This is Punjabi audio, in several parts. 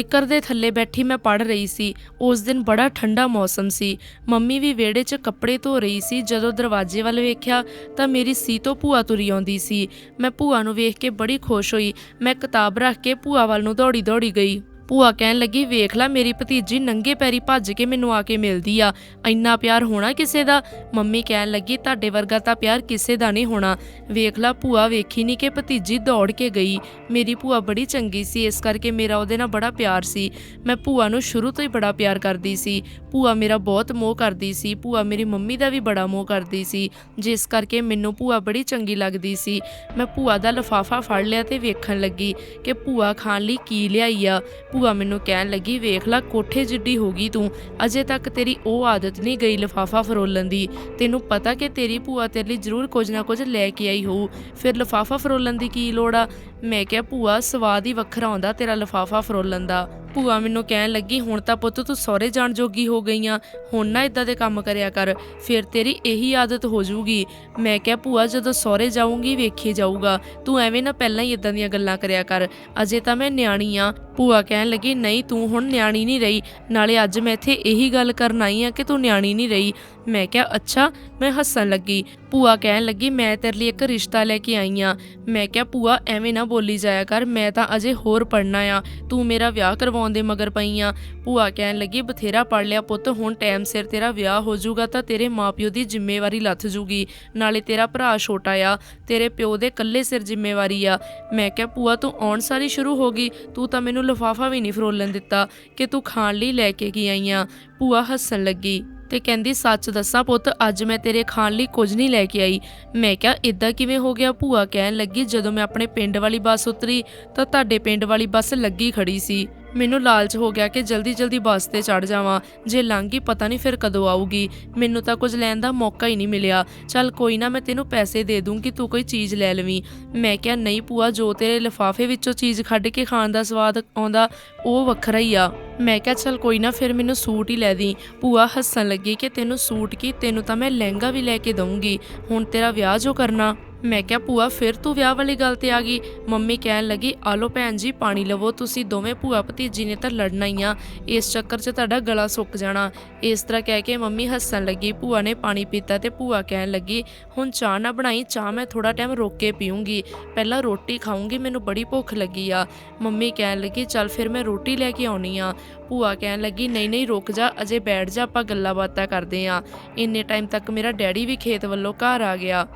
ਕਿੱਕਰ ਦੇ ਥੱਲੇ ਬੈਠੀ ਮੈਂ ਪੜ ਰਹੀ ਸੀ। ਉਸ ਦਿਨ ਬੜਾ ਠੰਡਾ ਮੌਸਮ ਸੀ। ਮੰਮੀ ਵੀ ਵਿਹੜੇ 'ਚ ਕੱਪੜੇ ਧੋ ਰਹੀ ਸੀ। ਜਦੋਂ ਦਰਵਾਜ਼ੇ ਵੱਲ ਵੇਖਿਆ ਤਾਂ ਮੇਰੀ ਸੀਤੋ ਭੂਆ ਤੁਰੀ ਆਉਂਦੀ ਸੀ। ਮੈਂ ਭੂਆ ਨੂੰ ਵੇਖ ਕੇ ਬੜੀ ਖੁਸ਼ ਹੋਈ। ਮੈਂ ਕਿਤਾਬ ਰੱਖ ਕੇ ਭੂਆ ਵੱਲ ਨੂੰ ਦੌੜੀ ਦੌੜੀ ਗਈ। ਭੂਆ ਕਹਿਣ ਲੱਗੀ, ਵੇਖ ਲੈ, ਮੇਰੀ ਭਤੀਜੀ ਨੰਗੇ ਪੈਰੀ ਭੱਜ ਕੇ ਮੈਨੂੰ ਆ ਕੇ ਮਿਲਦੀ ਆ। ਇੰਨਾ ਪਿਆਰ ਹੋਣਾ ਕਿਸੇ ਦਾ? ਮੰਮੀ ਕਹਿਣ ਲੱਗੀ, ਤੁਹਾਡੇ ਵਰਗਾ ਤਾਂ ਪਿਆਰ ਕਿਸੇ ਦਾ ਨਹੀਂ ਹੋਣਾ। ਵੇਖ ਲੈ, ਭੂਆ ਵੇਖੀ ਨਹੀਂ ਕਿ ਭਤੀਜੀ ਦੌੜ ਕੇ ਗਈ। ਮੇਰੀ ਭੂਆ ਬੜੀ ਚੰਗੀ ਸੀ, ਇਸ ਕਰਕੇ ਮੇਰਾ ਉਹਦੇ ਨਾਲ ਬੜਾ ਪਿਆਰ ਸੀ। ਮੈਂ ਭੂਆ ਨੂੰ ਸ਼ੁਰੂ ਤੋਂ ਹੀ ਬੜਾ ਪਿਆਰ ਕਰਦੀ ਸੀ। ਭੂਆ ਮੇਰਾ ਬਹੁਤ ਮੋਹ ਕਰਦੀ ਸੀ। ਭੂਆ ਮੇਰੀ ਮੰਮੀ ਦਾ ਵੀ ਬੜਾ ਮੋਹ ਕਰਦੀ ਸੀ, ਜਿਸ ਕਰਕੇ ਮੈਨੂੰ ਭੂਆ ਬੜੀ ਚੰਗੀ ਲੱਗਦੀ ਸੀ। ਮੈਂ ਭੂਆ ਦਾ ਲਫਾਫਾ ਫੜ ਲਿਆ ਤੇ ਵੇਖਣ ਲੱਗੀ ਕਿ ਭੂਆ ਖਾਣ ਲਈ ਕੀ ਲਿਆਈ ਆ। ਭੂਆ ਮੈਨੂੰ ਕਹਿਣ ਲੱਗੀ, ਵੇਖ ਲੈ, ਕੋਠੇ ਜਿੱਡੀ ਹੋ ਗਈ ਤੂੰ। ਅਜੇ ਤੱਕ ਤੇਰੀ ਉਹ ਆਦਤ ਨਹੀਂ ਗਈ ਲਫਾਫਾ ਫਰੋਲਣ ਦੀ। ਤੈਨੂੰ ਪਤਾ ਕਿ ਤੇਰੀ ਭੂਆ ਤੇਰੇ ਲਈ ਜ਼ਰੂਰ ਕੁਝ ਨਾ ਕੁਝ ਲੈ ਕੇ ਆਈ ਹੋਊ। ਫਿਰ ਲਫਾਫਾ ਫਰੋਲਣ ਦੀ ਕੀ ਲੋੜ ਆ? ਮੈਂ ਕਿਹਾ, ਭੂਆ, ਸਵਾਦ ਹੀ ਵੱਖਰਾ ਆਉਂਦਾ ਤੇਰਾ ਲਫਾਫਾ ਫਰੋਲਣ ਦਾ। ਭੂਆ ਮੈਨੂੰ ਕਹਿਣ ਲੱਗੀ, ਹੁਣ ਤਾਂ ਪੁੱਤ ਤੂੰ ਸਹੁਰੇ ਜਾਣ ਜੋਗੀ ਹੋ ਗਈ ਆ। ਹੁਣ ਨਾ ਇਦਾਂ ਦੇ ਕੰਮ ਕਰਿਆ ਕਰ। ਫਿਰ ਤੇਰੀ ਇਹੀ ਆਦਤ ਹੋ ਜਾਊਗੀ ਮੈਂ ਕਿਹਾ, ਭੂਆ, ਜਦੋਂ ਸਹੁਰੇ ਜਾਊਂਗੀ, ਵੇਖੀ ਜਾਊਗਾ। ਤੂੰ ਐਵੇਂ ਨਾ ਪਹਿਲਾਂ ਹੀ ਇਦਾਂ ਦੀਆਂ ਗੱਲਾਂ ਕਰਿਆ ਕਰ। ਅਜੇ ਤਾਂ ਮੈਂ ਨਿਆਣੀ ਆ। ਭੂਆ ਕਹਿਣ ਲੱਗੀ, ਨਹੀਂ, ਤੂੰ ਹੁਣ ਨਿਆਣੀ ਨਹੀਂ ਰਹੀ। ਨਾਲੇ ਅੱਜ ਮੈਂ ਇੱਥੇ ਇਹੀ ਗੱਲ ਕਰਨ ਆਈ ਆ ਕਿ ਤੂੰ ਨਿਆਣੀ ਨਹੀਂ ਰਹੀ। ਮੈਂ ਕਿਹਾ, ਅੱਛਾ, ਮੈਂ ਹੱਸਣ ਲੱਗੀ। ਭੂਆ ਕਹਿਣ ਲੱਗੀ, ਮੈਂ ਤੇਰੇ ਲਈ ਇੱਕ ਰਿਸ਼ਤਾ ਲੈ ਕੇ ਆਈ ਆ। ਮੈਂ ਕਿਹਾ, ਭੂਆ, ਐਵੇਂ ਨਾ ਬੋਲੀ ਜਾਇਆ ਕਰ, ਮੈਂ ਤਾਂ ਅਜੇ ਹੋਰ ਪੜਨਾ ਆ। ਤੂੰ ਮੇਰਾ ਵਿਆਹ ਕਰਵਾਉਣ ਦੇ ਮਗਰ ਪਈ ਆ। ਭੂਆ ਕਹਿਣ ਲੱਗੀ, ਬਥੇਰਾ ਪੜ ਲਿਆ ਪੁੱਤ, ਹੁਣ ਟਾਈਮ ਸਿਰ ਤੇਰਾ ਵਿਆਹ ਹੋ ਜਾਊਗਾ ਤਾਂ ਤੇਰੇ ਮਾਪਿਓ ਦੀ ਜ਼ਿੰਮੇਵਾਰੀ ਲੱਥ ਜੂਗੀ। ਨਾਲੇ ਤੇਰਾ ਭਰਾ ਛੋਟਾ ਆ, ਤੇਰੇ ਪਿਓ ਦੇ ਇਕੱਲੇ ਸਿਰ ਜ਼ਿੰਮੇਵਾਰੀ ਆ। ਮੈਂ ਕਿਹਾ, ਭੂਆ, ਤੂੰ ਆਉਣ ਸਾਰੀ ਸ਼ੁਰੂ ਹੋ ਗਈ। ਤੂੰ ਤਾਂ ਮੈਨੂੰ ਲਿਫਾਫਾ ਵੀ ਨਹੀਂ ਫਰੋਲਣ ਦਿੱਤਾ ਕਿ ਤੂੰ ਖਾਣ ਲਈ ਲੈ ਕੇ ਕੀ ਆਈ ਆ? ਭੂਆ ਹੱਸਣ ਲੱਗੀ। ਤੇ ਕਹਿੰਦੀ, ਸੱਚ ਦੱਸਾਂ ਪੁੱਤ, ਅੱਜ ਮੈਂ ਤੇਰੇ ਖਾਣ ਲਈ ਕੁਝ ਨਹੀਂ ਲੈ ਕੇ ਆਈ। ਮੈਂ ਕਿਹਾ ਇਦਾਂ ਕਿਵੇਂ ਹੋ ਗਿਆ? ਭੂਆ ਕਹਿਣ ਲੱਗੀ, ਜਦੋਂ ਮੈਂ ਆਪਣੇ ਪਿੰਡ ਵਾਲੀ ਬੱਸ ਉਤਰੀ, ਤਾਂ ਤੁਹਾਡੇ ਪਿੰਡ ਵਾਲੀ ਬੱਸ ਲੱਗੀ ਖੜੀ ਸੀ। ਮੈਨੂੰ ਲਾਲਚ ਹੋ ਗਿਆ ਕਿ ਜਲਦੀ ਜਲਦੀ ਬੱਸ ਤੇ ਚੜ ਜਾਵਾਂ। ਜੇ ਲੰਘੀ ਪਤਾ ਨਹੀਂ ਫਿਰ ਕਦੋਂ ਆਊਗੀ। ਮੈਨੂੰ ਤਾਂ ਕੁਝ ਲੈਣ ਦਾ ਮੌਕਾ ਹੀ ਨਹੀਂ ਮਿਲਿਆ। ਚੱਲ ਕੋਈ ਨਾ, ਮੈਂ ਤੈਨੂੰ ਪੈਸੇ ਦੇ ਦੂੰਗੀ, ਤੂੰ ਕੋਈ ਚੀਜ਼ ਲੈ ਲਵੀਂ। ਮੈਂ ਕਿਹਾ, ਨਹੀਂ ਭੂਆ, ਜੋ ਤੇਰੇ ਲਿਫਾਫੇ ਵਿੱਚੋਂ ਚੀਜ਼ ਕੱਢ ਕੇ ਖਾਣ ਦਾ ਸਵਾਦ ਆਉਂਦਾ, ਉਹ ਵੱਖਰਾ ਹੀ ਆ। ਮੈਂ ਕਿਹਾ, ਚੱਲ ਕੋਈ ਨਾ, ਫਿਰ ਮੈਨੂੰ ਸੂਟ ਹੀ ਲੈ ਦੀ ਭੂਆ ਹੱਸਣ ਲੱਗੀ ਕਿ ਤੈਨੂੰ ਸੂਟ ਕੀ? ਤੈਨੂੰ ਤਾਂ ਮੈਂ ਲਹਿੰਗਾ ਵੀ ਲੈ ਕੇ ਦਊਂਗੀ। ਹੁਣ ਤੇਰਾ ਵਿਆਹ ਜੋ ਕਰਨਾ। ਮੈਂ ਕਿਹਾ, ਭੂਆ, ਫਿਰ ਤੂੰ ਵਿਆਹ ਵਾਲੀ ਗੱਲ ਤੇ ਆ ਗਈ। ਮੰਮੀ ਕਹਿਣ ਲੱਗੀ, ਆਲੋ ਭੈਣ ਜੀ, ਪਾਣੀ ਲਵੋ, ਤੁਸੀਂ ਦੋਵੇਂ ਭੂਆ ਭਤੀਜੀ ਨੇ ਤਾਂ ਲੜਨਾ ਹੀ ਆ। ਇਸ ਚੱਕਰ 'ਚ ਤੁਹਾਡਾ ਗਲਾ ਸੁੱਕ ਜਾਣਾ। ਇਸ ਤਰ੍ਹਾਂ ਕਹਿ ਕੇ ਮੰਮੀ ਹੱਸਣ ਲੱਗੀ। ਭੂਆ ਨੇ ਪਾਣੀ ਪੀਤਾ ਤੇ ਭੂਆ ਕਹਿਣ ਲੱਗੀ, ਹੁਣ ਚਾਹ ਨਾ ਬਣਾਈ, ਚਾਹ ਮੈਂ ਥੋੜਾ ਟਾਈਮ ਰੋਕ ਕੇ ਪੀਉਂਗੀ ਪਹਿਲਾਂ ਰੋਟੀ ਖਾਉਂਗੀ ਮੈਨੂੰ ਬੜੀ ਭੁੱਖ ਲੱਗੀ ਆ। ਮੰਮੀ ਕਹਿਣ ਲੱਗੀ, ਚੱਲ ਫਿਰ ਮੈਂ ਰੋਟੀ ਲੈ ਕੇ ਆਉਣੀ ਆ। ਭੂਆ ਕਹਿਣ ਲੱਗੀ, ਨਹੀਂ ਨਹੀਂ, ਰੁਕ ਜਾ, ਅਜੇ ਬੈਠ ਜਾ, ਆਪਾਂ ਗੱਲਾਂ ਬਾਤਾਂ ਕਰਦੇ ਆ। ਇੰਨੇ ਟਾਈਮ ਤੱਕ ਮੇਰਾ ਡੈਡੀ ਵੀ ਖੇਤ ਵੱਲੋਂ ਘਰ ਆ ਗਿਆ।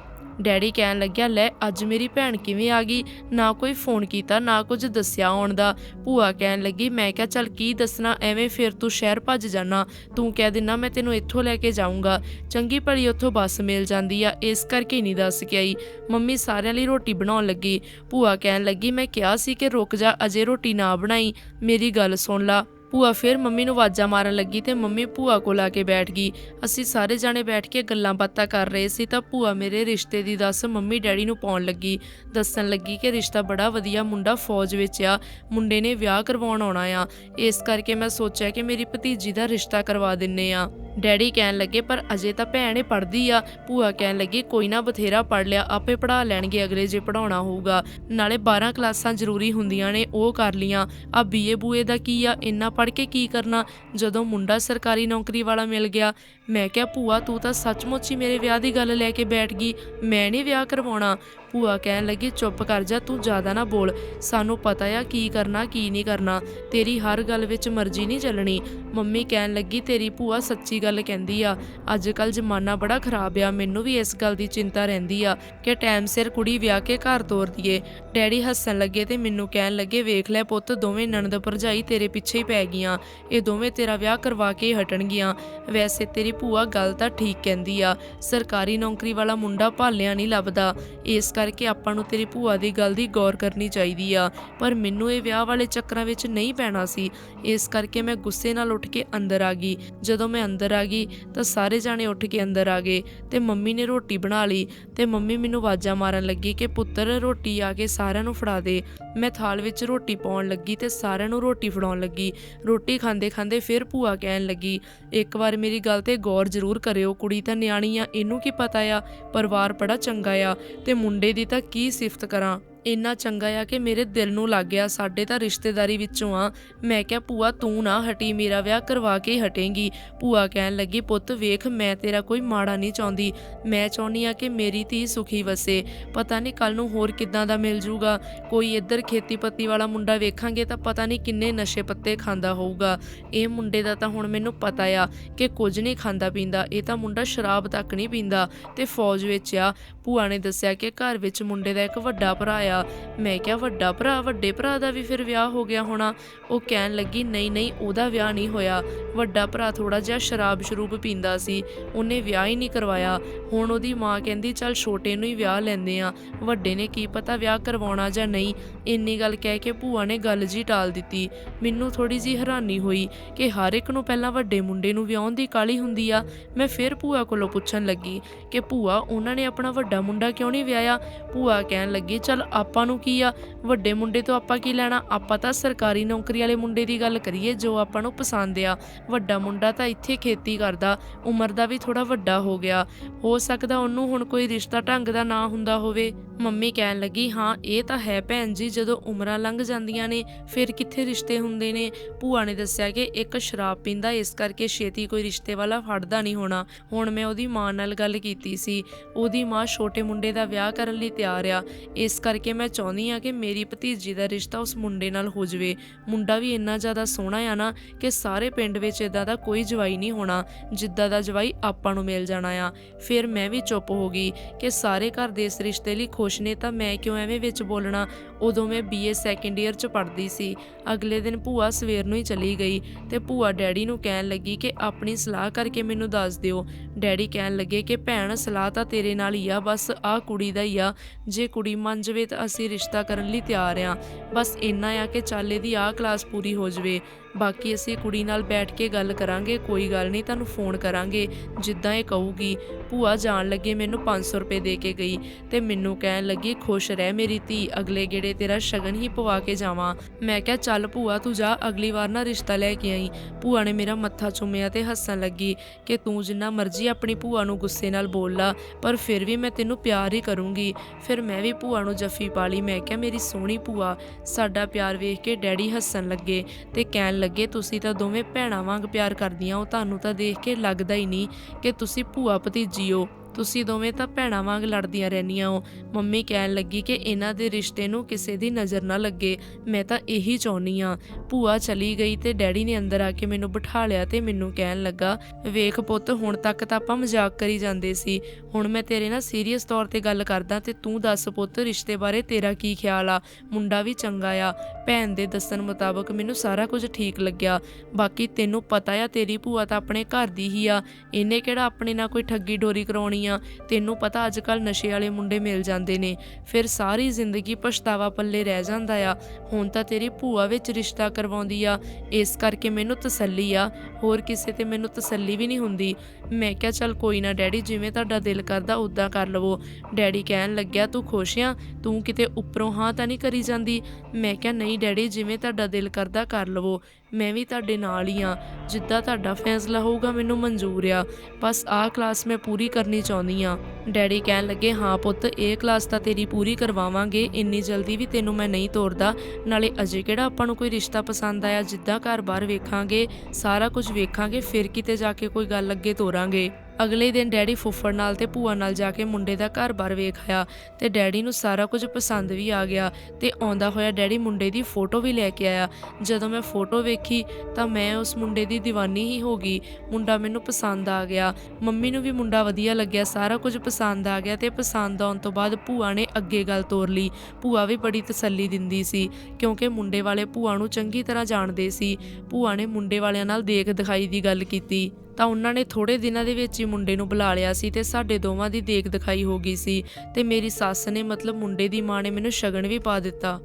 ਡੈਡੀ ਕਹਿਣ ਲੱਗਿਆ, ਲੈ, ਅੱਜ ਮੇਰੀ ਭੈਣ ਕਿਵੇਂ ਆ ਗਈ? ਨਾ ਕੋਈ ਫੋਨ ਕੀਤਾ, ਨਾ ਕੁਝ ਦੱਸਿਆ ਆਉਣ ਦਾ। ਭੂਆ ਕਹਿਣ ਲੱਗੀ, ਮੈਂ ਕਿਹਾ, ਚੱਲ ਕੀ ਦੱਸਣਾ? ਐਵੇਂ ਫਿਰ ਤੂੰ ਸ਼ਹਿਰ ਭੱਜ ਜਾਣਾ। ਤੂੰ ਕਹਿ ਦਿਨਾ, ਮੈਂ ਤੈਨੂੰ ਇੱਥੋਂ ਲੈ ਕੇ ਜਾਊਂਗਾ। ਚੰਗੀ ਭਲੀ ਉੱਥੋਂ ਬੱਸ ਮਿਲ ਜਾਂਦੀ ਆ, ਇਸ ਕਰਕੇ ਨਹੀਂ ਦੱਸ ਕੇ ਆਈ। ਮੰਮੀ ਸਾਰਿਆਂ ਲਈ ਰੋਟੀ ਬਣਾਉਣ ਲੱਗੀ। ਭੂਆ ਕਹਿਣ ਲੱਗੀ, ਮੈਂ ਕਿਹਾ ਸੀ ਕਿ ਰੁਕ ਜਾ, ਅਜੇ ਰੋਟੀ ਨਾ ਬਣਾਈ। ਮੇਰੀ ਗੱਲ ਸੁਣ ਲਾ। ਭੂਆ ਫਿਰ ਮੰਮੀ ਨੂੰ ਆਵਾਜ਼ਾਂ ਮਾਰਨ ਲੱਗੀ ਤੇ ਮੰਮੀ ਭੂਆ ਕੋਲ ਆ ਕੇ ਬੈਠ ਗਈ। ਅਸੀਂ ਸਾਰੇ ਜਾਣੇ ਬੈਠ ਕੇ ਗੱਲਾਂ ਬਾਤਾਂ ਕਰ ਰਹੇ ਸੀ ਤਾਂ ਭੂਆ ਮੇਰੇ ਰਿਸ਼ਤੇ ਦੀ ਦੱਸ ਮੰਮੀ ਡੈਡੀ ਨੂੰ ਪਾਉਣ ਲੱਗੀ। ਦੱਸਣ ਲੱਗੀ ਕਿ ਰਿਸ਼ਤਾ ਬੜਾ ਵਧੀਆ ਮੁੰਡਾ ਫੌਜ ਵਿੱਚ ਆ, ਮੁੰਡੇ ਨੇ ਵਿਆਹ ਕਰਵਾਉਣ ਆਉਣਾ ਆ। ਇਸ ਕਰਕੇ ਮੈਂ ਸੋਚਿਆ ਕਿ ਮੇਰੀ ਭਤੀਜੀ ਦਾ ਰਿਸ਼ਤਾ ਕਰਵਾ ਦਿੰਨੇ ਆ। ਡੈਡੀ ਕਹਿਣ ਲੱਗੇ, ਪਰ ਅਜੇ ਤਾਂ ਭੈਣ ਹੀ ਪੜਦੀ ਆ। ਭੂਆ ਕਹਿਣ ਲੱਗੀ, ਕੋਈ ਨਾ ਬਥੇਰਾ ਪੜ ਲਿਆ, ਆਪੇ ਪੜਾ ਲੈਣਗੇ, ਅਗਲੇ ਜੇ ਪੜਾਉਣਾ ਹੋਊਗਾ। ਨਾਲੇ 12 ਕਲਾਸਾਂ ਜ਼ਰੂਰੀ ਹੁੰਦੀਆਂ ਨੇ, ਉਹ ਕਰ ਲੀਆਂ। ਆ ਬੀਏ ਬੂਏ ਦਾ ਕੀ ਆ? ਇੰਨਾ ਪੜ੍ਹ ਕੇ ਕੀ ਕਰਨਾ? ਜਦੋਂ ਮੁੰਡਾ ਸਰਕਾਰੀ ਨੌਕਰੀ ਵਾਲਾ ਮਿਲ ਗਿਆ, ਮੈਂ ਕਿਹਾ, ਭੂਆ, ਤੂੰ ਤਾਂ ਸੱਚਮੁੱਚ ਹੀ ਮੇਰੇ ਵਿਆਹ ਦੀ ਗੱਲ ਲੈ ਕੇ ਬੈਠ ਗਈ। ਮੈਂ ਨਹੀਂ ਵਿਆਹ ਕਰਵਾਉਣਾ। ਭੂਆ ਕਹਿਣ ਲੱਗੀ, ਚੁੱਪ ਕਰ ਜਾ, ਤੂੰ ਜ਼ਿਆਦਾ ਨਾ ਬੋਲ। ਸਾਨੂੰ ਪਤਾ ਆ ਕੀ ਕਰਨਾ, ਕੀ ਨਹੀਂ ਕਰਨਾ। ਤੇਰੀ ਹਰ ਗੱਲ ਵਿੱਚ ਮਰਜ਼ੀ ਨਹੀਂ ਚੱਲਣੀ। ਮੰਮੀ ਕਹਿਣ ਲੱਗੀ, ਤੇਰੀ ਭੂਆ ਸੱਚੀ ਗੱਲ ਕਹਿੰਦੀ ਆ ਅੱਜ ਕੱਲ ਜ਼ਮਾਨਾ ਬੜਾ ਖਰਾਬ ਆ, ਮੈਨੂੰ ਵੀ ਇਸ ਗੱਲ ਦੀ ਚਿੰਤਾ ਰਹਿੰਦੀ ਆ ਕਿ ਟਾਈਮ ਸਿਰ ਕੁੜੀ ਵਿਆਹ ਕੇ ਘਰ ਤੋਰ ਦਈਏ। ਡੈਡੀ ਹੱਸਣ ਲੱਗੇ ਤੇ ਮੈਨੂੰ ਕਹਿਣ ਲੱਗੇ, ਵੇਖ ਲੈ ਪੁੱਤ, ਦੋਵੇਂ ਨਣਦ ਭਰਜਾਈ ਤੇਰੇ ਪਿੱਛੇ ਹੀ ਪੈ ਗਈਆਂ। ਇਹ ਦੋਵੇਂ ਤੇਰਾ ਵਿਆਹ ਕਰਵਾ ਕੇ ਹਟਣਗੀਆਂ। ਵੈਸੇ ਤੇਰੀ ਭੂਆ ਗੱਲ ਤਾਂ ਠੀਕ ਕਹਿੰਦੀ ਆ, ਸਰਕਾਰੀ ਨੌਕਰੀ ਵਾਲਾ ਮੁੰਡਾ ਭਾਲਿਆ ਨਹੀਂ ਲੱਭਦਾ। ਇਸ ਕਰ ਕਰਕੇ ਆਪਾਂ ਨੂੰ ਤੇਰੀ ਭੂਆ ਦੀ ਗੱਲ ਦੀ ਗੌਰ ਕਰਨੀ ਚਾਹੀਦੀ ਆ। ਪਰ ਮੈਨੂੰ ਇਹ ਵਿਆਹ ਵਾਲੇ ਚੱਕਰਾਂ ਵਿੱਚ ਨਹੀਂ ਪੈਣਾ ਸੀ। ਇਸ ਕਰਕੇ ਮੈਂ ਗੁੱਸੇ ਨਾਲ ਉੱਠ ਕੇ ਅੰਦਰ ਆ ਗਈ। ਜਦੋਂ ਮੈਂ ਅੰਦਰ ਆ ਗਈ ਤਾਂ ਸਾਰੇ ਜਾਣੇ ਉੱਠ ਕੇ ਅੰਦਰ ਆ ਗਏ ਤੇ ਮੰਮੀ ਨੇ ਰੋਟੀ ਬਣਾ ਲਈ ਤੇ ਮੰਮੀ ਮੈਨੂੰ ਆਵਾਜ਼ਾਂ ਮਾਰਨ ਲੱਗੀ ਕਿ ਪੁੱਤਰ, ਰੋਟੀ ਆ ਕੇ ਸਾਰਿਆਂ ਨੂੰ ਫੜਾ ਦੇ। ਮੈਂ ਥਾਲ ਵਿੱਚ ਰੋਟੀ ਪਾਉਣ ਲੱਗੀ ਤੇ ਸਾਰਿਆਂ ਨੂੰ ਰੋਟੀ ਫੜਾਉਣ ਲੱਗੀ। ਰੋਟੀ ਖਾਂਦੇ ਖਾਂਦੇ ਫਿਰ ਭੂਆ ਕਹਿਣ ਲੱਗੀ, ਇੱਕ ਵਾਰ ਮੇਰੀ ਗੱਲ ਤੇ ਗੌਰ ਜ਼ਰੂਰ ਕਰਿਓ ਕੁੜੀ ਤਾਂ ਨਿਆਣੀ ਆ, ਇਹਨੂੰ ਕੀ ਪਤਾ ਆ? ਪਰਿਵਾਰ ਬੜਾ ਚੰਗਾ ਆ ਤੇ ਮੁੰਡੇ ਦੀ ਤਾਂ ਕੀ ਸਿਫਤ ਕਰਾਂ? ਇੰਨਾ ਚੰਗਾ ਆ ਕਿ ਮੇਰੇ ਦਿਲ ਨੂੰ ਲੱਗ ਗਿਆ, ਸਾਡੇ ਤਾਂ ਰਿਸ਼ਤੇਦਾਰੀ ਵਿੱਚੋਂ ਆ। ਮੈਂ ਕਿਹਾ, ਭੂਆ, ਤੂੰ ਨਾ ਹਟੀ, ਮੇਰਾ ਵਿਆਹ ਕਰਵਾ ਕੇ ਹਟੇਂਗੀ। ਭੂਆ ਕਹਿਣ ਲੱਗੀ, ਪੁੱਤ, ਵੇਖ, ਮੈਂ ਤੇਰਾ ਕੋਈ ਮਾੜਾ ਨਹੀਂ ਚਾਹੁੰਦੀ। ਮੈਂ ਚਾਹੁੰਦੀ ਆ ਕਿ ਮੇਰੀ ਧੀ ਸੁਖੀ ਵਸੇ। ਪਤਾ ਨਹੀਂ ਕੱਲ ਨੂੰ ਹੋਰ ਕਿੱਦਾਂ ਦਾ ਮਿਲ ਜੂਗਾ। ਕੋਈ ਇੱਧਰ ਖੇਤੀਪੱਤੀ ਵਾਲਾ ਮੁੰਡਾ ਵੇਖਾਂਗੇ ਤਾਂ ਪਤਾ ਨਹੀਂ ਕਿੰਨੇ ਨਸ਼ੇ ਪੱਤੇ ਖਾਂਦਾ ਹੋਊਗਾ। ਇਹ ਮੁੰਡੇ ਦਾ ਤਾਂ ਹੁਣ ਮੈਨੂੰ ਪਤਾ ਆ ਕਿ ਕੁਝ ਨਹੀਂ ਖਾਂਦਾ ਪੀਂਦਾ। ਇਹ ਤਾਂ ਮੁੰਡਾ ਸ਼ਰਾਬ ਤੱਕ ਨਹੀਂ ਪੀਂਦਾ ਤੇ ਫੌਜ ਵਿੱਚ ਆ। ਭੂਆ ਨੇ ਦੱਸਿਆ ਕਿ ਘਰ ਵਿੱਚ ਮੁੰਡੇ ਦਾ ਇੱਕ ਵੱਡਾ ਭਰਾ ਆ। ਮੈਂ ਕਿਹਾ, ਵੱਡਾ ਭਰਾ, ਵੱਡੇ ਭਰਾ ਦਾ ਵੀ ਫਿਰ ਵਿਆਹ ਹੋ ਗਿਆ ਹੋਣਾ। ਉਹ ਕਹਿਣ ਲੱਗੀ, ਨਹੀਂ ਨਹੀਂ, ਉਹਦਾ ਵਿਆਹ ਨਹੀਂ ਹੋਇਆ। ਵੱਡਾ ਭਰਾ ਥੋੜਾ ਜਿਹਾ ਸ਼ਰਾਬ ਸ਼ਰੂਬ ਪੀਂਦਾ ਸੀ। ਉਹਨੇ ਵਿਆਹ ਹੀ ਨਹੀਂ ਕਰਵਾਇਆ। ਹੁਣ ਉਹਦੀ ਮਾਂ ਕਹਿੰਦੀ, ਚੱਲ ਛੋਟੇ ਨੂੰ ਹੀ ਵਿਆਹ ਲੈਂਦੇ ਆ। ਵੱਡੇ ਨੇ ਕੀ ਪਤਾ ਵਿਆਹ ਕਰਵਾਉਣਾ ਜਾਂ ਨਹੀਂ? ਇੰਨੀ ਗੱਲ ਕਹਿ ਕੇ ਭੂਆ ਨੇ ਗੱਲ ਜੀ ਟਾਲ ਦਿੱਤੀ। ਮੈਨੂੰ ਥੋੜੀ ਜੀ ਹੈਰਾਨੀ ਹੋਈ ਕਿ ਹਰ ਇੱਕ ਨੂੰ ਪਹਿਲਾਂ ਵੱਡੇ ਮੁੰਡੇ ਨੂੰ ਵਿਆਹਣ ਦੀ ਕਾਲੀ ਹੁੰਦੀ ਆ। ਮੈਂ ਫਿਰ ਭੂਆ ਕੋਲੋਂ ਪੁੱਛਣ ਲੱਗੀ ਕਿ ਭੂਆ, ਉਹਨਾਂ ਨੇ ਆਪਣਾ ਵੱਡਾ ਮੁੰਡਾ ਕਿਉਂ ਨਹੀਂ ਵਿਆਹਿਆ? ਭੂਆ ਕਹਿਣ ਲੱਗੀ, ਚੱਲ ਆਪਾਂ ਨੂੰ ਕੀ ਆ? ਵੱਡੇ ਮੁੰਡੇ ਤੋਂ ਆਪਾਂ ਕੀ ਲੈਣਾ? ਆਪਾਂ ਤਾਂ ਸਰਕਾਰੀ ਨੌਕਰੀ ਵਾਲੇ ਮੁੰਡੇ ਦੀ ਗੱਲ ਕਰੀਏ, ਜੋ ਆਪਾਂ ਨੂੰ ਪਸੰਦ ਆ। ਵੱਡਾ ਮੁੰਡਾ ਤਾਂ ਇੱਥੇ ਖੇਤੀ ਕਰਦਾ, ਉਮਰ ਦਾ ਵੀ ਥੋੜਾ ਵੱਡਾ ਹੋ ਗਿਆ। ਹੋ ਸਕਦਾ ਉਹਨੂੰ ਹੁਣ ਕੋਈ ਰਿਸ਼ਤਾ ਢੰਗ ਦਾ ਨਾ ਹੁੰਦਾ ਹੋਵੇ। ਮੰਮੀ ਕਹਿਣ ਲੱਗੀ, ਹਾਂ, ਇਹ ਤਾਂ ਹੈ ਭੈਣ ਜੀ, ਜਦੋਂ ਉਮਰਾਂ ਲੰਘ ਜਾਂਦੀਆਂ ਨੇ, ਫਿਰ ਕਿੱਥੇ ਰਿਸ਼ਤੇ ਹੁੰਦੇ ਨੇ? ਭੂਆ ਨੇ ਦੱਸਿਆ ਕਿ ਇੱਕ ਸ਼ਰਾਬ ਪੀਂਦਾ, ਇਸ ਕਰਕੇ ਛੇਤੀ ਕੋਈ ਰਿਸ਼ਤੇ ਵਾਲਾ ਫੜਦਾ ਨਹੀਂ ਹੋਣਾ। ਹੁਣ ਮੈਂ ਉਹਦੀ ਮਾਂ ਨਾਲ ਗੱਲ ਕੀਤੀ ਸੀ। ਉਹਦੀ ਮਾਂ ਛੋਟੇ ਮੁੰਡੇ ਦਾ ਵਿਆਹ ਕਰਨ ਲਈ ਤਿਆਰ ਆ। ਇਸ ਕਰਕੇ ਮੈਂ ਚਾਹੁੰਦੀ ਆ ਕਿ ਮੇਰੀ ਭਤੀਜੀ ਦਾ ਰਿਸ਼ਤਾ ਉਸ ਮੁੰਡੇ ਨਾਲ ਹੋ ਜਾਵੇ। ਮੁੰਡਾ ਵੀ ਇੰਨਾ ਜ਼ਿਆਦਾ ਸੋਹਣਾ ਆ ਨਾ ਕਿ ਸਾਰੇ ਪਿੰਡ ਵਿੱਚ ਇਦਾਂ ਦਾ ਕੋਈ ਜਵਾਈ ਨਹੀਂ ਹੋਣਾ, ਜਿੱਦਾਂ ਦਾ ਜਵਾਈ ਆਪਾਂ ਨੂੰ ਮਿਲ ਜਾਣਾ ਆ। ਫਿਰ ਮੈਂ ਵੀ ਚੁੱਪ ਹੋ ਗਈ ਕਿ ਸਾਰੇ ਘਰ ਦੇ ਇਸ ਰਿਸ਼ਤੇ ਲਈ ਖੁਸ਼ ਨੇ ਤਾਂ ਮੈਂ ਕਿਉਂ ਐਵੇਂ ਵਿੱਚ ਬੋਲਣਾ? ਉਦੋਂ ਮੈਂ ਬੀਏ ਸੈਕੰਡ ਇਅਰ ਚ ਪੜ੍ਹਦੀ ਸੀ। ਅਗਲੇ ਦਿਨ ਭੂਆ ਸਵੇਰ ਨੂੰ ਹੀ ਚਲੀ ਗਈ ਤੇ ਭੂਆ ਡੈਡੀ ਨੂੰ ਕਹਿਣ ਲੱਗੀ ਕਿ ਆਪਣੀ ਸਲਾਹ ਕਰਕੇ ਮੈਨੂੰ ਦੱਸ ਦਿਓ। ਡੈਡੀ ਕਹਿਣ ਲੱਗੇ ਕਿ, ਭੈਣ, ਸਲਾਹ ਤਾਂ ਤੇਰੇ ਨਾਲ ਹੀ ਆ, ਬਸ ਆਹ ਕੁੜੀ ਦਾ ਹੀ ਆ। ਜੇ ਕੁੜੀ ਮੰਨ ਜਵੇ ਤਾਂ ਅਸੀਂ ਰਿਸ਼ਤਾ ਕਰਨ ਲਈ ਤਿਆਰ ਆ। ਬਸ ਇੰਨਾ ਆ ਕਿ ਚੱਲ ਇਹਦੀ ਆਹ ਕਲਾਸ ਪੂਰੀ ਹੋ ਜਵੇ। ਬਾਕੀ ਅਸੀਂ ਕੁੜੀ ਨਾਲ ਬੈਠ ਕੇ ਗੱਲ ਕਰਾਂਗੇ, ਕੋਈ ਗੱਲ ਨਹੀਂ, ਤੁਹਾਨੂੰ ਫੋਨ ਕਰਾਂਗੇ, ਜਿੱਦਾਂ ਇਹ ਕਹੂਗੀ, ਭੂਆ ਜਾਣ ਲੱਗੇ ਮੈਨੂੰ 500 ਰੁਪਏ ਦੇ ਕੇ ਗਈ ਤੇ ਮੈਨੂੰ ਕਹਿਣ ਲੱਗੀ, ਖੁਸ਼ ਰਹਿ ਮੇਰੀ ਧੀ, ਅਗਲੇ ਗੇੜੇ ਤੇਰਾ ਸ਼ਗਨ ਹੀ ਪਵਾ ਕੇ ਜਾਵਾਂ। ਮੈਂ ਕਿਹਾ, ਚੱਲ ਭੂਆ, ਤੂੰ ਜਾ, ਅਗਲੀ ਵਾਰ ਨਾ ਰਿਸ਼ਤਾ ਲੈ ਕੇ ਆਈ। ਭੂਆ ਨੇ ਮੇਰਾ ਮੱਥਾ ਚੁੰਮਿਆ ਤੇ ਹੱਸਣ ਲੱਗੀ ਕਿ ਤੂੰ ਜਿੰਨਾ ਮਰਜ਼ੀ ਆਪਣੀ ਭੂਆ ਨੂੰ ਗੁੱਸੇ ਨਾਲ ਬੋਲ ਲਾ, ਪਰ ਫਿਰ ਵੀ ਮੈਂ ਤੈਨੂੰ ਪਿਆਰ ਹੀ ਕਰੂੰਗੀ। ਫਿਰ ਮੈਂ ਵੀ ਭੂਆ ਨੂੰ ਜੱਫੀ ਪਾ ਲਈ, ਮੈਂ ਕਿਹਾ, ਮੇਰੀ ਸੋਹਣੀ ਭੂਆ, ਸਾਡਾ ਪਿਆਰ ਵੇਖ ਕੇ ਡੈਡੀ ਹੱਸਣ ਲੱਗੇ ਤੇ ਕਹਿਣ ਲੱਗੇ, ਤੁਸੀਂ ਤਾਂ ਦੋਵੇਂ ਭੈਣਾਂ ਵਾਂਗ ਪਿਆਰ ਕਰਦੀਆਂ ਹੋ, ਤੁਹਾਨੂੰ ਤਾਂ ਦੇਖ ਕੇ ਲੱਗਦਾ ਹੀ ਨਹੀਂ ਕਿ ਤੁਸੀਂ ਭੂਆ ਭਤੀਜੀ ਹੋ। ਤੁਸੀਂ ਦੋਵੇਂ ਤਾਂ ਭੈਣਾਂ ਵਾਂਗ ਲੜਦੀਆਂ ਰਹਿੰਦੀਆਂ ਹੋ। ਮੰਮੀ ਕਹਿਣ ਲੱਗੀ ਕਿ ਇਹਨਾਂ ਦੇ ਰਿਸ਼ਤੇ ਨੂੰ ਕਿਸੇ ਦੀ ਨਜ਼ਰ ਨਾ ਲੱਗੇ। ਮੈਂ ਤਾਂ ਇਹੀ ਚਾਹੁੰਨੀ ਆ ਭੂਆ ਚਲੀ ਗਈ ਤੇ ਡੈਡੀ ਨੇ ਅੰਦਰ ਆ ਕੇ ਮੈਨੂੰ ਬਿਠਾ ਲਿਆ ਤੇ ਮੈਨੂੰ ਕਹਿਣ ਲੱਗਾ, ਵੇਖ ਪੁੱਤ, ਹੁਣ ਤੱਕ ਤਾਂ ਆਪਾਂ ਮਜ਼ਾਕ ਕਰੀ ਜਾਂਦੇ ਸੀ। ਹੁਣ ਮੈਂ ਤੇਰੇ ਨਾਲ ਸੀਰੀਅਸ ਤੌਰ ਤੇ ਗੱਲ ਕਰਦਾ ਤੇ ਤੂੰ ਦੱਸ ਪੁੱਤ, ਰਿਸ਼ਤੇ ਬਾਰੇ ਤੇਰਾ ਕੀ ਖਿਆਲ ਆ? ਮੁੰਡਾ ਵੀ ਚੰਗਾ ਆ। ਭੈਣ ਦੇ ਦੱਸਣ ਮੁਤਾਬਕ ਮੈਨੂੰ ਸਾਰਾ ਕੁਝ ਠੀਕ ਲੱਗਿਆ। ਬਾਕੀ ਤੈਨੂੰ ਪਤਾ ਆ, ਤੇਰੀ ਭੂਆ ਤਾਂ ਆਪਣੇ ਘਰ ਦੀ ਹੀ ਆ। ਇਹਨੇ ਕਿਹੜਾ ਆਪਣੇ ਨਾਲ ਕੋਈ ਠੱਗੀ ਡੋਰੀ ਕਰਾਉਣੀ ਆ ਤੈਨੂੰ ਪਤਾ ਅੱਜ ਕੱਲ ਨਸ਼ੇ ਵਾਲੇ ਮੁੰਡੇ ਮਿਲ ਜਾਂਦੇ ਨੇ। ਫਿਰ ਸਾਰੀ ਜ਼ਿੰਦਗੀ ਪਛਤਾਵਾ ਪੱਲੇ ਰਹਿ ਜਾਂਦਾ ਆ। ਹੁਣ ਤਾਂ ਤੇਰੀ ਭੂਆ ਵਿੱਚ ਰਿਸ਼ਤਾ ਕਰਵਾਉਂਦੀ ਆ। ਇਸ ਕਰਕੇ ਮੈਨੂੰ ਤਸੱਲੀ ਆ। ਹੋਰ ਕਿਸੇ ਤੇ ਮੈਨੂੰ ਤਸੱਲੀ ਵੀ ਨਹੀਂ ਹੁੰਦੀ। ਮੈਂ ਕਿਹਾ, ਚੱਲ ਕੋਈ ਨਾ ਡੈਡੀ, ਜਿਵੇਂ ਤੁਹਾਡਾ ਦਿਲ ਕਰਦਾ ਉਦਾਂ ਕਰ ਲਵੋ। ਡੈਡੀ ਕਹਿਣ ਲੱਗਿਆ, ਤੂੰ ਖੁਸ਼ ਆ? ਤੂੰ ਕਿਤੇ ਉੱਪਰੋਂ ਹਾਂ ਤਾਂ ਨਹੀਂ ਕਰੀ ਜਾਂਦੀ? ਮੈਂ ਕਿਹਾ, ਨਹੀਂ ਡੈਡੀ, ਜਿਵੇਂ ਤੁਹਾਡਾ ਦਿਲ ਕਰਦਾ, ਕਰ ਲਵੋ। ਮੈਂ ਵੀ ਤੁਹਾਡੇ ਨਾਲ ਹੀ ਆ। ਜਿੱਦਾਂ ਤੁਹਾਡਾ ਫੈਸਲਾ ਹੋਊਗਾ, ਮੈਨੂੰ ਮਨਜ਼ੂਰ ਆ। ਬਸ ਆਹ ਕਲਾਸ ਮੈਂ ਪੂਰੀ ਕਰਨੀ ਚਾਹੁੰਦੀ ਆ। ਡੈਡੀ ਕਹਿਣ ਲੱਗੇ, ਹਾਂ ਪੁੱਤ, ਇਹ ਕਲਾਸ ਤਾਂ ਤੇਰੀ ਪੂਰੀ ਕਰਵਾਵਾਂਗੇ। ਇੰਨੀ ਜਲਦੀ ਵੀ ਤੈਨੂੰ ਮੈਂ ਨਹੀਂ ਤੋਰਦਾ। ਨਾਲੇ ਅਜੇ ਕਿਹੜਾ ਆਪਾਂ ਨੂੰ ਕੋਈ ਰਿਸ਼ਤਾ ਪਸੰਦ ਆਇਆ? ਜਿੱਦਾਂ ਘਰ-ਬਾਰ ਵੇਖਾਂਗੇ, ਸਾਰਾ ਕੁਝ ਵੇਖਾਂਗੇ, ਫਿਰ ਕਿਤੇ ਜਾ ਕੇ ਕੋਈ ਗੱਲ ਅੱਗੇ ਤੋਰਾਂਗੇ। ਅਗਲੇ ਦਿਨ ਡੈਡੀ ਫੁੱਫੜ ਨਾਲ ਤੇ ਭੂਆ ਨਾਲ ਜਾ ਕੇ ਮੁੰਡੇ ਦਾ ਘਰ-ਬਾਰ ਵੇਖ ਆਇਆ ਤੇ ਡੈਡੀ ਨੂੰ ਸਾਰਾ ਕੁਝ ਪਸੰਦ ਵੀ ਆ ਗਿਆ ਤੇ ਆਉਂਦਾ ਹੋਇਆ ਡੈਡੀ ਮੁੰਡੇ ਦੀ ਫੋਟੋ ਵੀ ਲੈ ਕੇ ਆਇਆ। ਜਦੋਂ ਮੈਂ ਫੋਟੋ ਵੇਖੀ ਤਾਂ ਮੈਂ ਉਸ ਮੁੰਡੇ ਦੀ دیਵਾਨੀ ਹੀ ਹੋ ਗਈ। ਮੁੰਡਾ ਮੈਨੂੰ ਪਸੰਦ ਆ ਗਿਆ। ਮੰਮੀ ਨੂੰ ਵੀ ਮੁੰਡਾ ਵਧੀਆ ਲੱਗਿਆ, ਸਾਰਾ ਕੁਝ ਪਸੰਦ ਆ ਗਿਆ ਤੇ ਪਸੰਦ ਆਉਣ ਤੋਂ ਬਾਅਦ ਭੂਆ ਨੇ ਅੱਗੇ ਗੱਲ ਤੋਰ ਲਈ। ਭੂਆ ਵੀ ਬੜੀ ਤਸੱਲੀ ਦਿੰਦੀ ਸੀ ਕਿਉਂਕਿ ਮੁੰਡੇ ਵਾਲੇ ਭੂਆ ਨੂੰ ਚੰਗੀ ਤਰ੍ਹਾਂ ਜਾਣਦੇ ਸੀ। ਭੂਆ ਨੇ ਮੁੰਡੇ ਵਾਲਿਆਂ ਨਾਲ ਦੇਖ ਦਿਖਾਈ ਦੀ ਗੱਲ ਕੀਤੀ। ਤਾਂ ਉਹਨਾਂ ਨੇ ਥੋੜੇ ਦਿਨਾਂ ਦੇ ਵਿੱਚ ਹੀ ਮੁੰਡੇ ਨੂੰ ਬੁਲਾ ਲਿਆ ਸੀ ਤੇ ਸਾਡੇ ਦੋਵਾਂ ਦੀ ਦੇਖ ਦਿਖਾਈ ਹੋ ਗਈ ਸੀ ਤੇ ਮੇਰੀ ਸੱਸ ਨੇ ਮਤਲਬ ਮੁੰਡੇ ਦੀ ਮਾਂ ਨੇ ਮੈਨੂੰ ਸ਼ਗਨ ਵੀ ਪਾ ਦਿੱਤਾ।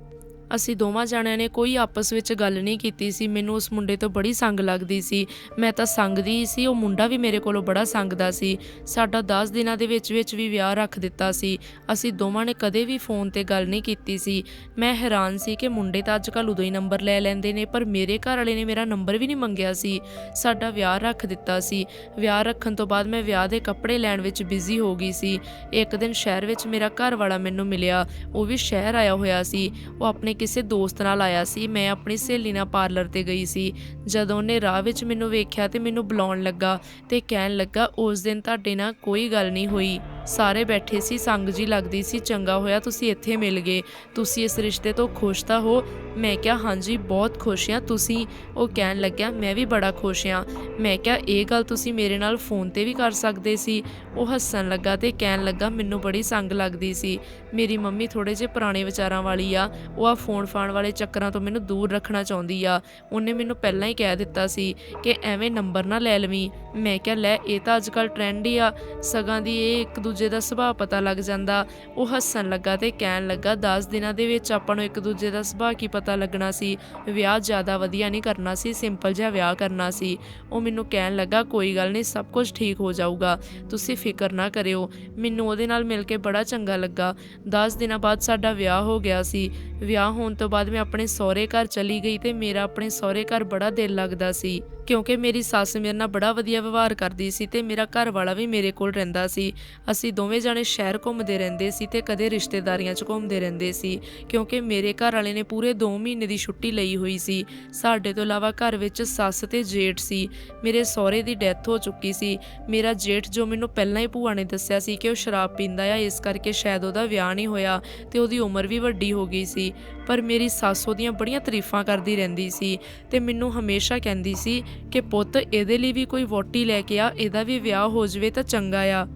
ਅਸੀਂ ਦੋਵਾਂ ਜਾਣਿਆਂ ਨੇ ਕੋਈ ਆਪਸ ਵਿੱਚ ਗੱਲ ਨਹੀਂ ਕੀਤੀ ਸੀ। ਮੈਨੂੰ ਉਸ ਮੁੰਡੇ ਤੋਂ ਬੜੀ ਸੰਗ ਲੱਗਦੀ ਸੀ। ਮੈਂ ਤਾਂ ਸੰਗਦੀ ਹੀ ਸੀ। ਉਹ ਮੁੰਡਾ ਵੀ ਮੇਰੇ ਕੋਲੋਂ ਬੜਾ ਸੰਗਦਾ ਸੀ। ਸਾਡਾ 10 ਦਿਨਾਂ ਦੇ ਵਿੱਚ ਵਿੱਚ ਵੀ ਵਿਆਹ ਰੱਖ ਦਿੱਤਾ ਸੀ। ਅਸੀਂ ਦੋਵਾਂ ਨੇ ਕਦੇ ਵੀ ਫੋਨ ਤੇ ਗੱਲ ਨਹੀਂ ਕੀਤੀ ਸੀ। ਮੈਂ ਹੈਰਾਨ ਸੀ ਕਿ ਮੁੰਡੇ ਤਾਂ ਅੱਜ ਕੱਲ੍ਹ ਉਦੋਂ ਹੀ ਨੰਬਰ ਲੈ ਲੈਂਦੇ ਨੇ, ਪਰ ਮੇਰੇ ਘਰ ਵਾਲੇ ਨੇ ਮੇਰਾ ਨੰਬਰ ਵੀ ਨਹੀਂ ਮੰਗਿਆ ਸੀ। ਸਾਡਾ ਵਿਆਹ ਰੱਖ ਦਿੱਤਾ ਸੀ। ਵਿਆਹ ਰੱਖਣ ਤੋਂ ਬਾਅਦ ਮੈਂ ਵਿਆਹ ਦੇ ਕੱਪੜੇ ਲੈਣ ਵਿੱਚ ਬਿਜ਼ੀ ਹੋ ਗਈ ਸੀ। ਇੱਕ ਦਿਨ ਸ਼ਹਿਰ ਵਿੱਚ ਮੇਰਾ ਘਰ ਵਾਲਾ ਮੈਨੂੰ ਮਿਲਿਆ। ਉਹ ਵੀ ਸ਼ਹਿਰ ਆਇਆ ਹੋਇਆ ਸੀ। ਉਹ ਆਪਣੇ ਕਿਸੇ ਦੋਸਤ ਨਾਲ ਆਇਆ ਸੀ, ਮੈਂ ਆਪਣੀ ਸਹੇਲੀ ਨਾਲ ਪਾਰਲਰ ਤੇ ਗਈ ਸੀ। ਜਦੋਂ ਉਹਨੇ ਰਾਹ ਵਿੱਚ ਮੈਨੂੰ ਵੇਖਿਆ ਤੇ ਮੈਨੂੰ ਬੁਲਾਉਣ ਲੱਗਾ ਤੇ ਕਹਿਣ ਲੱਗਾ, ਉਸ ਦਿਨ ਤੁਹਾਡੇ ਨਾਲ ਕੋਈ ਗੱਲ ਨਹੀਂ ਹੋਈ। ਸਾਰੇ ਬੈਠੇ ਸੀ, ਸੰਗ ਜੀ ਲੱਗਦੀ ਸੀ, ਚੰਗਾ ਹੋਇਆ ਤੁਸੀਂ ਇੱਥੇ ਮਿਲ ਗਏ। ਤੁਸੀਂ ਇਸ ਰਿਸ਼ਤੇ ਤੋਂ ਖੁਸ਼ ਤਾਂ ਹੋ? ਮੈਂ ਕਿਹਾ, ਹਾਂਜੀ, ਬਹੁਤ ਖੁਸ਼ ਹਾਂ। ਤੁਸੀਂ, ਉਹ ਕਹਿਣ ਲੱਗਿਆ, ਮੈਂ ਵੀ ਬੜਾ ਖੁਸ਼ ਹਾਂ। ਮੈਂ ਕਿਹਾ, ਇਹ ਗੱਲ ਤੁਸੀਂ ਮੇਰੇ ਨਾਲ ਫੋਨ ਤੇ ਵੀ ਕਰ ਸਕਦੇ ਸੀ। ਉਹ ਹੱਸਣ ਲੱਗਾ ਤੇ ਕਹਿਣ ਲੱਗਾ, ਮੈਨੂੰ ਬੜੀ ਸੰਗ ਲੱਗਦੀ ਸੀ। ਮੇਰੀ ਮੰਮੀ ਥੋੜੇ ਜਿਹੇ ਪੁਰਾਣੇ ਵਿਚਾਰਾਂ ਵਾਲੀ ਆ। ਉਹ ਆ ਫੋਨ ਫਾਨ ਵਾਲੇ ਚੱਕਰਾਂ ਤੋਂ ਮੈਨੂੰ ਦੂਰ ਰੱਖਣਾ ਚਾਹੁੰਦੀ ਆ। ਉਹਨੇ ਮੈਨੂੰ ਪਹਿਲਾਂ ਹੀ ਕਹਿ ਦਿੱਤਾ ਸੀ ਕਿ ਐਵੇਂ ਨੰਬਰ ਨਾ ਲੈ ਲਵੀਂ। ਮੈਂ ਕਿਹਾ, ਲੈ, ਇਹ ਤਾਂ ਅੱਜਕੱਲ ਟ੍ਰੈਂਡ ਹੀ ਆ। ਸਗਾਂ ਦੀ ਇਹ ਇੱਕ ਦੂਜੇ ਦੂਜੇ ਦਾ ਸੁਭਾਅ ਪਤਾ ਲੱਗ ਜਾਂਦਾ। ਉਹ ਹੱਸਣ ਲੱਗਾ ਤੇ ਕਹਿਣ ਲੱਗਾ 10 ਦਿਨਾਂ ਦੇ ਵਿੱਚ ਆਪਾਂ ਨੂੰ ਇੱਕ ਦੂਜੇ ਦਾ ਸੁਭਾਅ ਕੀ ਪਤਾ ਲੱਗਣਾ ਸੀ? ਵਿਆਹ ਜ਼ਿਆਦਾ ਵਧੀਆ ਨਹੀਂ ਕਰਨਾ ਸੀ, ਸਿੰਪਲ ਜਿਹਾ ਵਿਆਹ ਕਰਨਾ ਸੀ। ਉਹ ਮੈਨੂੰ ਕਹਿਣ ਲੱਗਾ, ਕੋਈ ਗੱਲ ਨਹੀਂ, ਸਭ ਕੁਝ ਠੀਕ ਹੋ ਜਾਊਗਾ। ਤੁਸੀਂ ਫਿਕਰ ਨਾ ਕਰਿਓ। ਮੈਨੂੰ ਉਹਦੇ ਨਾਲ ਮਿਲ ਕੇ ਬੜਾ ਚੰਗਾ ਲੱਗਾ। 10 ਦਿਨਾਂ ਬਾਅਦ ਸਾਡਾ ਵਿਆਹ ਹੋ ਗਿਆ ਸੀ। ਵਿਆਹ ਹੋਣ ਤੋਂ ਬਾਅਦ ਮੈਂ ਆਪਣੇ ਸਹੁਰੇ ਘਰ ਚਲੀ ਗਈ ਤੇ ਮੇਰਾ ਆਪਣੇ ਸਹੁਰੇ ਘਰ ਬੜਾ ਦਿਲ ਲੱਗਦਾ ਸੀ। ਕਿਉਂਕਿ ਮੇਰੀ ਸੱਸ ਮੇਰੇ ਨਾਲ ਬੜਾ ਵਧੀਆ ਵਿਵਹਾਰ ਕਰਦੀ ਸੀ ਤੇ ਮੇਰਾ ਘਰ ਵਾਲਾ ਵੀ ਮੇਰੇ ਕੋਲ ਰਹਿੰਦਾ ਸੀ। ਅਸੀਂ ਦੋਵੇਂ ਜਣੇ ਸ਼ਹਿਰ ਘੁੰਮਦੇ ਰਹਿੰਦੇ ਸੀ ਤੇ ਕਦੇ ਰਿਸ਼ਤੇਦਾਰੀਆਂ 'ਚ ਘੁੰਮਦੇ ਰਹਿੰਦੇ ਸੀ, ਕਿਉਂਕਿ ਮੇਰੇ ਘਰ ਵਾਲੇ ਨੇ ਪੂਰੇ 2 ਮਹੀਨੇ ਦੀ ਛੁੱਟੀ ਲਈ ਹੋਈ ਸੀ। ਸਾਡੇ ਤੋਂ ਇਲਾਵਾ ਘਰ ਵਿੱਚ ਸੱਸ ਤੇ ਜੇਠ ਸੀ। ਮੇਰੇ ਸਹੁਰੇ ਦੀ ਡੈਥ ਹੋ ਚੁੱਕੀ ਸੀ। ਮੇਰਾ ਜੇਠ ਜੋ ਮੈਨੂੰ ਪਹਿਲਾਂ ਹੀ ਭੂਆ ਨੇ ਦੱਸਿਆ ਸੀ ਕਿ ਉਹ ਸ਼ਰਾਬ ਪੀਂਦਾ ਆ, ਇਸ ਕਰਕੇ ਸ਼ਾਇਦ ਉਹਦਾ ਵਿਆਹ ਨਹੀਂ ਹੋਇਆ ਤੇ ਉਹਦੀ ਉਮਰ ਵੀ ਵੱਡੀ ਹੋ ਗਈ ਸੀ। ਪਰ ਮੇਰੀ ਸੱਸ ਉਹਦੀਆਂ ਬੜੀਆਂ ਤਾਰੀਫਾਂ ਕਰਦੀ ਰਹਿੰਦੀ ਸੀ ਤੇ ਮੈਨੂੰ ਹਮੇਸ਼ਾ ਕਹਿੰਦੀ ਸੀ ਕਿ ਪੁੱਤ ਇਹਦੇ ਲਈ ਵੀ ਕੋਈ ਵੋਟੀ ਲੈ ਕੇ ਆ, ਇਹਦਾ ਵੀ ਵਿਆਹ ਹੋ ਜਵੇ ਤਾਂ ਚੰਗਾ ਆ।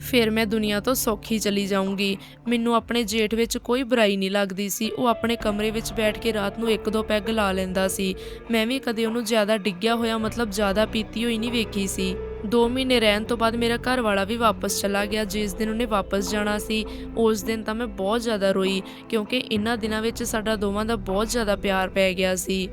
ਫਿਰ ਮੈਂ ਦੁਨੀਆ ਤੋਂ ਸੌਖੀ ਚਲੀ ਜਾਊਂਗੀ। ਮੈਨੂੰ ਆਪਣੇ ਜੇਠ ਵਿੱਚ ਕੋਈ ਬੁਰਾਈ ਨਹੀਂ ਲੱਗਦੀ ਸੀ। ਉਹ ਆਪਣੇ ਕਮਰੇ ਵਿੱਚ ਬੈਠ ਕੇ ਰਾਤ ਨੂੰ ਇੱਕ ਦੋ ਪੈਗ ਲਾ ਲੈਂਦਾ ਸੀ। ਮੈਂ ਵੀ ਕਦੇ ਉਹਨੂੰ ਜ਼ਿਆਦਾ ਡਿੱਗਿਆ ਹੋਇਆ, ਮਤਲਬ ਜ਼ਿਆਦਾ ਪੀਤੀ ਹੋਈ ਨਹੀਂ ਵੇਖੀ ਸੀ। 2 ਮਹੀਨੇ ਰਹਿਣ ਤੋਂ ਬਾਅਦ ਮੇਰਾ ਘਰ ਵਾਲਾ ਵੀ ਵਾਪਸ ਚਲਾ ਗਿਆ। ਜਿਸ ਦਿਨ ਉਹਨੇ ਵਾਪਸ ਜਾਣਾ ਸੀ, ਉਸ ਦਿਨ ਤਾਂ ਮੈਂ ਬਹੁਤ ਜ਼ਿਆਦਾ ਰੋਈ, ਕਿਉਂਕਿ ਇਨ੍ਹਾਂ ਦਿਨਾਂ ਵਿੱਚ ਸਾਡਾ ਦੋਵਾਂ ਦਾ ਬਹੁਤ ਜ਼ਿਆਦਾ ਪਿਆਰ ਪੈ ਗਿਆ ਸੀ।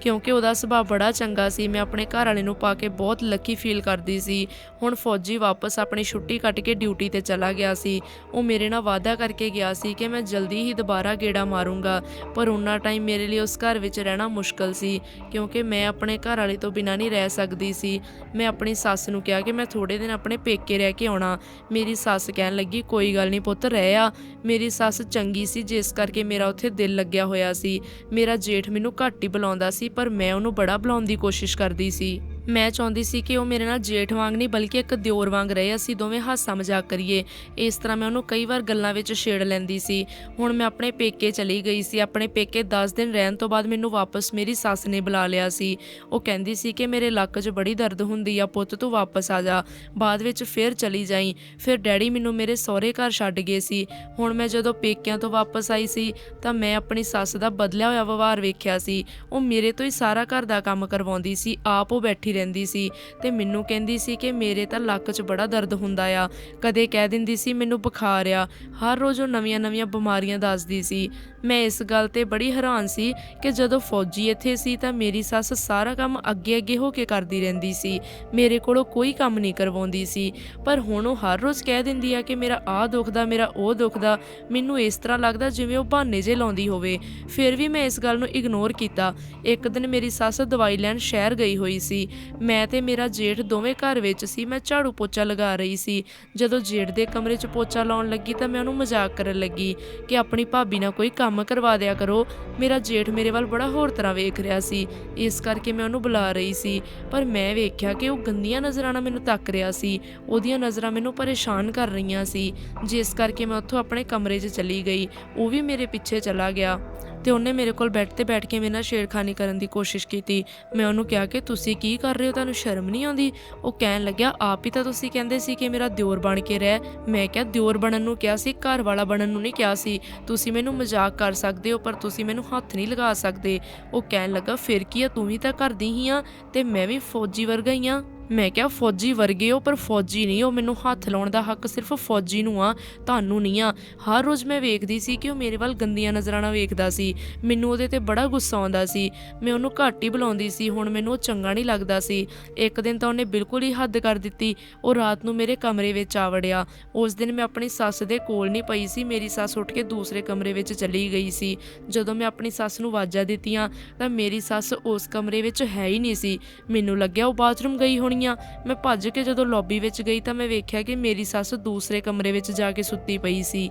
ਕਿਉਂਕਿ ਉਹਦਾ ਸੁਭਾਅ ਬੜਾ ਚੰਗਾ ਸੀ, ਮੈਂ ਆਪਣੇ ਘਰ ਵਾਲੇ ਨੂੰ ਪਾ ਕੇ ਬਹੁਤ ਲੱਕੀ ਫੀਲ ਕਰਦੀ ਸੀ। ਹੁਣ ਫੌਜੀ ਵਾਪਸ ਆਪਣੀ ਛੁੱਟੀ ਕੱਟ ਕੇ ਡਿਊਟੀ ਤੇ ਚਲਾ ਗਿਆ ਸੀ। ਉਹ ਮੇਰੇ ਨਾਲ ਵਾਅਦਾ ਕਰਕੇ ਗਿਆ ਸੀ ਕਿ ਮੈਂ ਜਲਦੀ ਹੀ ਦੁਬਾਰਾ ਗੇੜਾ ਮਾਰੂੰਗਾ, ਪਰ ਉਹਨਾਂ ਟਾਈਮ ਮੇਰੇ ਲਈ ਉਸ ਘਰ ਵਿੱਚ ਰਹਿਣਾ ਮੁਸ਼ਕਲ ਸੀ, ਕਿਉਂਕਿ ਮੈਂ ਆਪਣੇ ਘਰ ਵਾਲੇ ਤੋਂ ਬਿਨਾਂ ਨਹੀਂ ਰਹਿ ਸਕਦੀ ਸੀ। ਮੈਂ ਆਪਣੀ ਸੱਸ ਨੂੰ ਕਿਹਾ ਕਿ ਮੈਂ ਥੋੜੇ ਦਿਨ ਆਪਣੇ ਪੇਕੇ ਰਹਿ ਕੇ ਆਉਣਾ। ਮੇਰੀ ਸੱਸ ਕਹਿਣ ਲੱਗੀ, ਕੋਈ ਗੱਲ ਨਹੀਂ ਪੁੱਤ, ਰਹਿ ਆ। ਮੇਰੀ ਸੱਸ ਚੰਗੀ ਸੀ, ਜਿਸ ਕਰਕੇ ਮੇਰਾ ਉੱਥੇ ਦਿਲ ਲੱਗਿਆ ਹੋਇਆ ਸੀ। ਮੇਰਾ ਜੇਠ ਮੈਨੂੰ ਘੱਟ ਹੀ ਬੁਲਾਉਂਦਾ ਸੀ ਪਰ ਮੈਂ ਉਹਨੂੰ ਬੜਾ ਬੁਲਾਉਣ ਦੀ ਕੋਸ਼ਿਸ਼ ਕਰਦੀ ਸੀ। ਮੈਂ ਚਾਹੁੰਦੀ ਸੀ ਕਿ ਉਹ ਮੇਰੇ ਨਾਲ ਜੇਠ ਵਾਂਗ ਨਹੀਂ, ਬਲਕਿ ਇੱਕ ਦਿਓਰ ਵਾਂਗ ਰਹੇ, ਅਸੀਂ ਦੋਵੇਂ ਹਾਸਾ ਮਜ਼ਾਕ ਕਰੀਏ। ਇਸ ਤਰ੍ਹਾਂ ਮੈਂ ਉਹਨੂੰ ਕਈ ਵਾਰ ਗੱਲਾਂ ਵਿੱਚ ਛੇੜ ਲੈਂਦੀ ਸੀ। ਹੁਣ ਮੈਂ ਆਪਣੇ ਪੇਕੇ ਚਲੀ ਗਈ ਸੀ। ਆਪਣੇ ਪੇਕੇ 10 ਦਿਨ ਰਹਿਣ ਤੋਂ ਬਾਅਦ ਮੈਨੂੰ ਵਾਪਸ ਮੇਰੀ ਸੱਸ ਨੇ ਬੁਲਾ ਲਿਆ ਸੀ। ਉਹ ਕਹਿੰਦੀ ਸੀ ਕਿ ਮੇਰੇ ਲੱਕ 'ਚ ਬੜੀ ਦਰਦ ਹੁੰਦੀ ਆ, ਪੁੱਤ ਤੂੰ ਵਾਪਸ ਆ ਜਾ। ਬਾਅਦ ਵਿੱਚ ਫਿਰ ਚਲੀ ਜਾਈ। ਫਿਰ ਡੈਡੀ ਮੈਨੂੰ ਮੇਰੇ ਸਹੁਰੇ ਘਰ ਛੱਡ ਗਏ ਸੀ। ਹੁਣ ਮੈਂ ਜਦੋਂ ਪੇਕਿਆਂ ਤੋਂ ਵਾਪਸ ਆਈ ਸੀ, ਤਾਂ ਮੈਂ ਆਪਣੀ ਸੱਸ ਦਾ ਬਦਲਿਆ ਹੋਇਆ ਵਿਵਹਾਰ ਵੇਖਿਆ ਸੀ। ਉਹ ਮੇਰੇ ਤੋਂ ਹੀ ਸਾਰਾ ਘਰ ਦਾ ਕੰਮ ਕਰਵਾਉਂਦੀ ਸੀ। ਆਪ ਉਹ ਬੈਠੀ ਰਹਿੰਦੀ ਸੀ ਤੇ ਮੈਨੂੰ ਕਹਿੰਦੀ ਸੀ ਕਿ ਮੇਰੇ ਤਾਂ ਲੱਕ 'ਚ ਬੜਾ ਦਰਦ ਹੁੰਦਾ ਆ। ਕਦੇ ਕਹਿ ਦਿੰਦੀ ਸੀ, ਮੈਨੂੰ ਬੁਖਾਰ ਆ। ਹਰ ਰੋਜ਼ ਉਹ ਨਵੀਆਂ-ਨਵੀਆਂ ਬਿਮਾਰੀਆਂ ਦੱਸਦੀ ਸੀ। ਮੈਂ ਇਸ ਗੱਲ ਤੇ ਬੜੀ ਹੈਰਾਨ ਸੀ ਕਿ ਜਦੋਂ ਫੌਜੀ ਇੱਥੇ ਸੀ ਤਾਂ ਮੇਰੀ ਸੱਸ ਸਾਰਾ ਕੰਮ ਅੱਗੇ-ਅੱਗੇ ਹੋ ਕੇ ਕਰਦੀ ਰਹਿੰਦੀ ਸੀ। ਮੇਰੇ ਕੋਲੋਂ ਕੋਈ ਕੰਮ ਨਹੀਂ ਕਰਵਾਉਂਦੀ ਸੀ। ਪਰ ਹੁਣ ਉਹ ਹਰ ਰੋਜ਼ ਕਹਿ ਦਿੰਦੀ ਆ ਕਿ ਮੇਰਾ ਆਹ ਦੁਖਦਾ, ਮੇਰਾ ਉਹ ਦੁਖਦਾ। ਮੈਨੂੰ ਇਸ ਤਰ੍ਹਾਂ ਲੱਗਦਾ ਜਿਵੇਂ ਉਹ ਬਹਾਨੇ ਜੇ ਲਾਉਂਦੀ ਹੋਵੇ। ਫਿਰ ਵੀ ਮੈਂ ਇਸ ਗੱਲ ਨੂੰ ਇਗਨੋਰ ਕੀਤਾ। ਇੱਕ ਦਿਨ ਮੇਰੀ ਸੱਸ ਦਵਾਈ ਲੈਣ ਸ਼ਹਿਰ ਗਈ ਹੋਈ ਸੀ। ਮੈਂ ਤੇ ਮੇਰਾ ਜੇਠ ਦੋਵੇਂ ਘਰ ਵਿੱਚ ਸੀ, ਮੈਂ ਝਾੜੂ ਪੋਚਾ ਲਗਾ ਰਹੀ ਸੀ। ਜਦੋਂ ਜੇਠ ਦੇ ਕਮਰੇ 'ਚ ਪੋਚਾ ਲਾਉਣ ਲੱਗੀ ਤਾਂ ਮੈਂ ਉਹਨੂੰ ਮਜ਼ਾਕ ਕਰਨ ਲੱਗੀ ਕਿ ਆਪਣੀ ਭਾਬੀ ਨਾਲ ਕੋਈ ਕੰਮ ਕਰਵਾ ਦਿਆ ਕਰੋ। ਮੇਰਾ ਜੇਠ ਮੇਰੇ ਵੱਲ ਬੜਾ ਹੋਰ ਤਰ੍ਹਾਂ ਵੇਖ ਰਿਹਾ ਸੀ। ਇਸ ਕਰਕੇ ਮੈਂ ਉਹਨੂੰ ਬੁਲਾ ਰਹੀ ਸੀ, ਪਰ ਮੈਂ ਵੇਖਿਆ ਕਿ ਉਹ ਗੰਦੀਆਂ ਨਜ਼ਰਾਂ ਨਾਲ ਮੈਨੂੰ ਤੱਕ ਰਿਹਾ ਸੀ। ਉਹਦੀਆਂ ਨਜ਼ਰਾਂ ਮੈਨੂੰ ਪਰੇਸ਼ਾਨ ਕਰ ਰਹੀਆਂ ਸੀ। ਜਿਸ ਕਰਕੇ ਮੈਂ ਉੱਥੋਂ ਆਪਣੇ ਕਮਰੇ 'ਚ ਚਲੀ ਗਈ। ਉਹ ਵੀ ਮੇਰੇ ਪਿੱਛੇ ਚਲਾ ਗਿਆ। ਤੇ ਉਹਨੇ ਮੇਰੇ ਕੋਲ ਬੈੱਡ ਤੇ ਬੈਠ ਕੇ ਮੇਰੇ ਨਾਲ ਛੇੜਖਾਨੀ ਕਰਨ ਦੀ ਕੋਸ਼ਿਸ਼ ਕੀਤੀ। ਮੈਂ ਉਹਨੂੰ ਕਿਹਾ ਕਿ ਤੁਸੀਂ ਕੀ ਕਰ ਰਹੇ ਹੋ? ਤੁਹਾਨੂੰ ਸ਼ਰਮ ਨਹੀਂ ਆਉਂਦੀ? ਉਹ ਕਹਿਣ ਲੱਗਿਆ, ਆਪ ਹੀ ਤਾਂ ਤੁਸੀਂ ਕਹਿੰਦੇ ਸੀ ਕਿ ਮੇਰਾ ਦਿਓਰ ਬਣ ਕੇ ਰਹਿ। ਮੈਂ ਕਿਹਾ, ਦਿਓਰ ਬਣਨ ਨੂੰ ਕਿਹਾ ਸੀ, ਘਰ ਵਾਲਾ ਬਣਨ ਨੂੰ ਨਹੀਂ ਕਿਹਾ ਸੀ। ਤੁਸੀਂ ਮੈਨੂੰ ਮਜ਼ਾਕ ਕਰ ਸਕਦੇ ਹੋ, ਪਰ ਤੁਸੀਂ ਮੈਨੂੰ ਹੱਥ ਨਹੀਂ ਲਗਾ ਸਕਦੇ। ਉਹ ਕਹਿਣ ਲੱਗਾ, ਫਿਰ ਕੀ ਆ? ਤੂੰ ਵੀ ਤਾਂ ਘਰ ਦੀ ਹੀ ਆ ਤੇ ਮੈਂ ਵੀ ਫੌਜੀ ਵਰਗਾ ਹੀ ਆ। ਮੈਂ ਕਿਹਾ, ਫੌਜੀ ਵਰਗੇ ਹੋ, ਪਰ ਫੌਜੀ ਨਹੀਂ ਹੋ। ਮੈਨੂੰ ਹੱਥ ਲਾਉਣ ਦਾ ਹੱਕ ਸਿਰਫ ਫੌਜੀ ਨੂੰ ਆ, ਤੁਹਾਨੂੰ ਨਹੀਂ ਆ। ਹਰ ਰੋਜ਼ ਮੈਂ ਵੇਖਦੀ ਸੀ ਕਿ ਉਹ ਮੇਰੇ ਵੱਲ ਗੰਦੀਆਂ ਨਜ਼ਰਾਂ ਨਾਲ ਵੇਖਦਾ ਸੀ। ਮੈਨੂੰ ਉਹਦੇ ਤੇ ਬੜਾ ਗੁੱਸਾ ਆਉਂਦਾ ਸੀ। ਮੈਂ ਉਹਨੂੰ ਘੱਟ ਹੀ ਬੁਲਾਉਂਦੀ ਸੀ। ਹੁਣ ਮੈਨੂੰ ਉਹ ਚੰਗਾ ਨਹੀਂ ਲੱਗਦਾ ਸੀ। ਇੱਕ ਦਿਨ ਤਾਂ ਉਹਨੇ ਬਿਲਕੁਲ ਹੀ ਹੱਦ ਕਰ ਦਿੱਤੀ। ਉਹ ਰਾਤ ਨੂੰ ਮੇਰੇ ਕਮਰੇ ਵਿੱਚ ਆ ਵੜਿਆ। ਉਸ ਦਿਨ ਮੈਂ ਆਪਣੀ ਸੱਸ ਦੇ ਕੋਲ ਨਹੀਂ ਪਈ ਸੀ। ਮੇਰੀ ਸੱਸ ਉੱਠ ਕੇ ਦੂਸਰੇ ਕਮਰੇ ਵਿੱਚ ਚਲੀ ਗਈ ਸੀ। ਜਦੋਂ ਮੈਂ ਆਪਣੀ ਸੱਸ ਨੂੰ ਆਵਾਜ਼ਾਂ ਦਿੱਤੀਆਂ, ਤਾਂ ਮੇਰੀ ਸੱਸ ਉਸ ਕਮਰੇ ਵਿੱਚ ਹੈ ਹੀ ਨਹੀਂ ਸੀ। ਮੈਨੂੰ ਲੱਗਿਆ ਉਹ ਬਾਥਰੂਮ ਗਈ ਹੋਣੀ ਆ ਮੈਂ ਭੱਜ ਕੇ ਜਦੋਂ ਲੌਬੀ ਵਿੱਚ ਗਈ ਤਾਂ ਮੈਂ ਵੇਖਿਆ ਕਿ ਮੇਰੀ ਸੱਸ ਦੂਸਰੇ ਕਮਰੇ ਵਿੱਚ ਜਾ ਕੇ ਸੁੱਤੀ ਪਈ ਸੀ।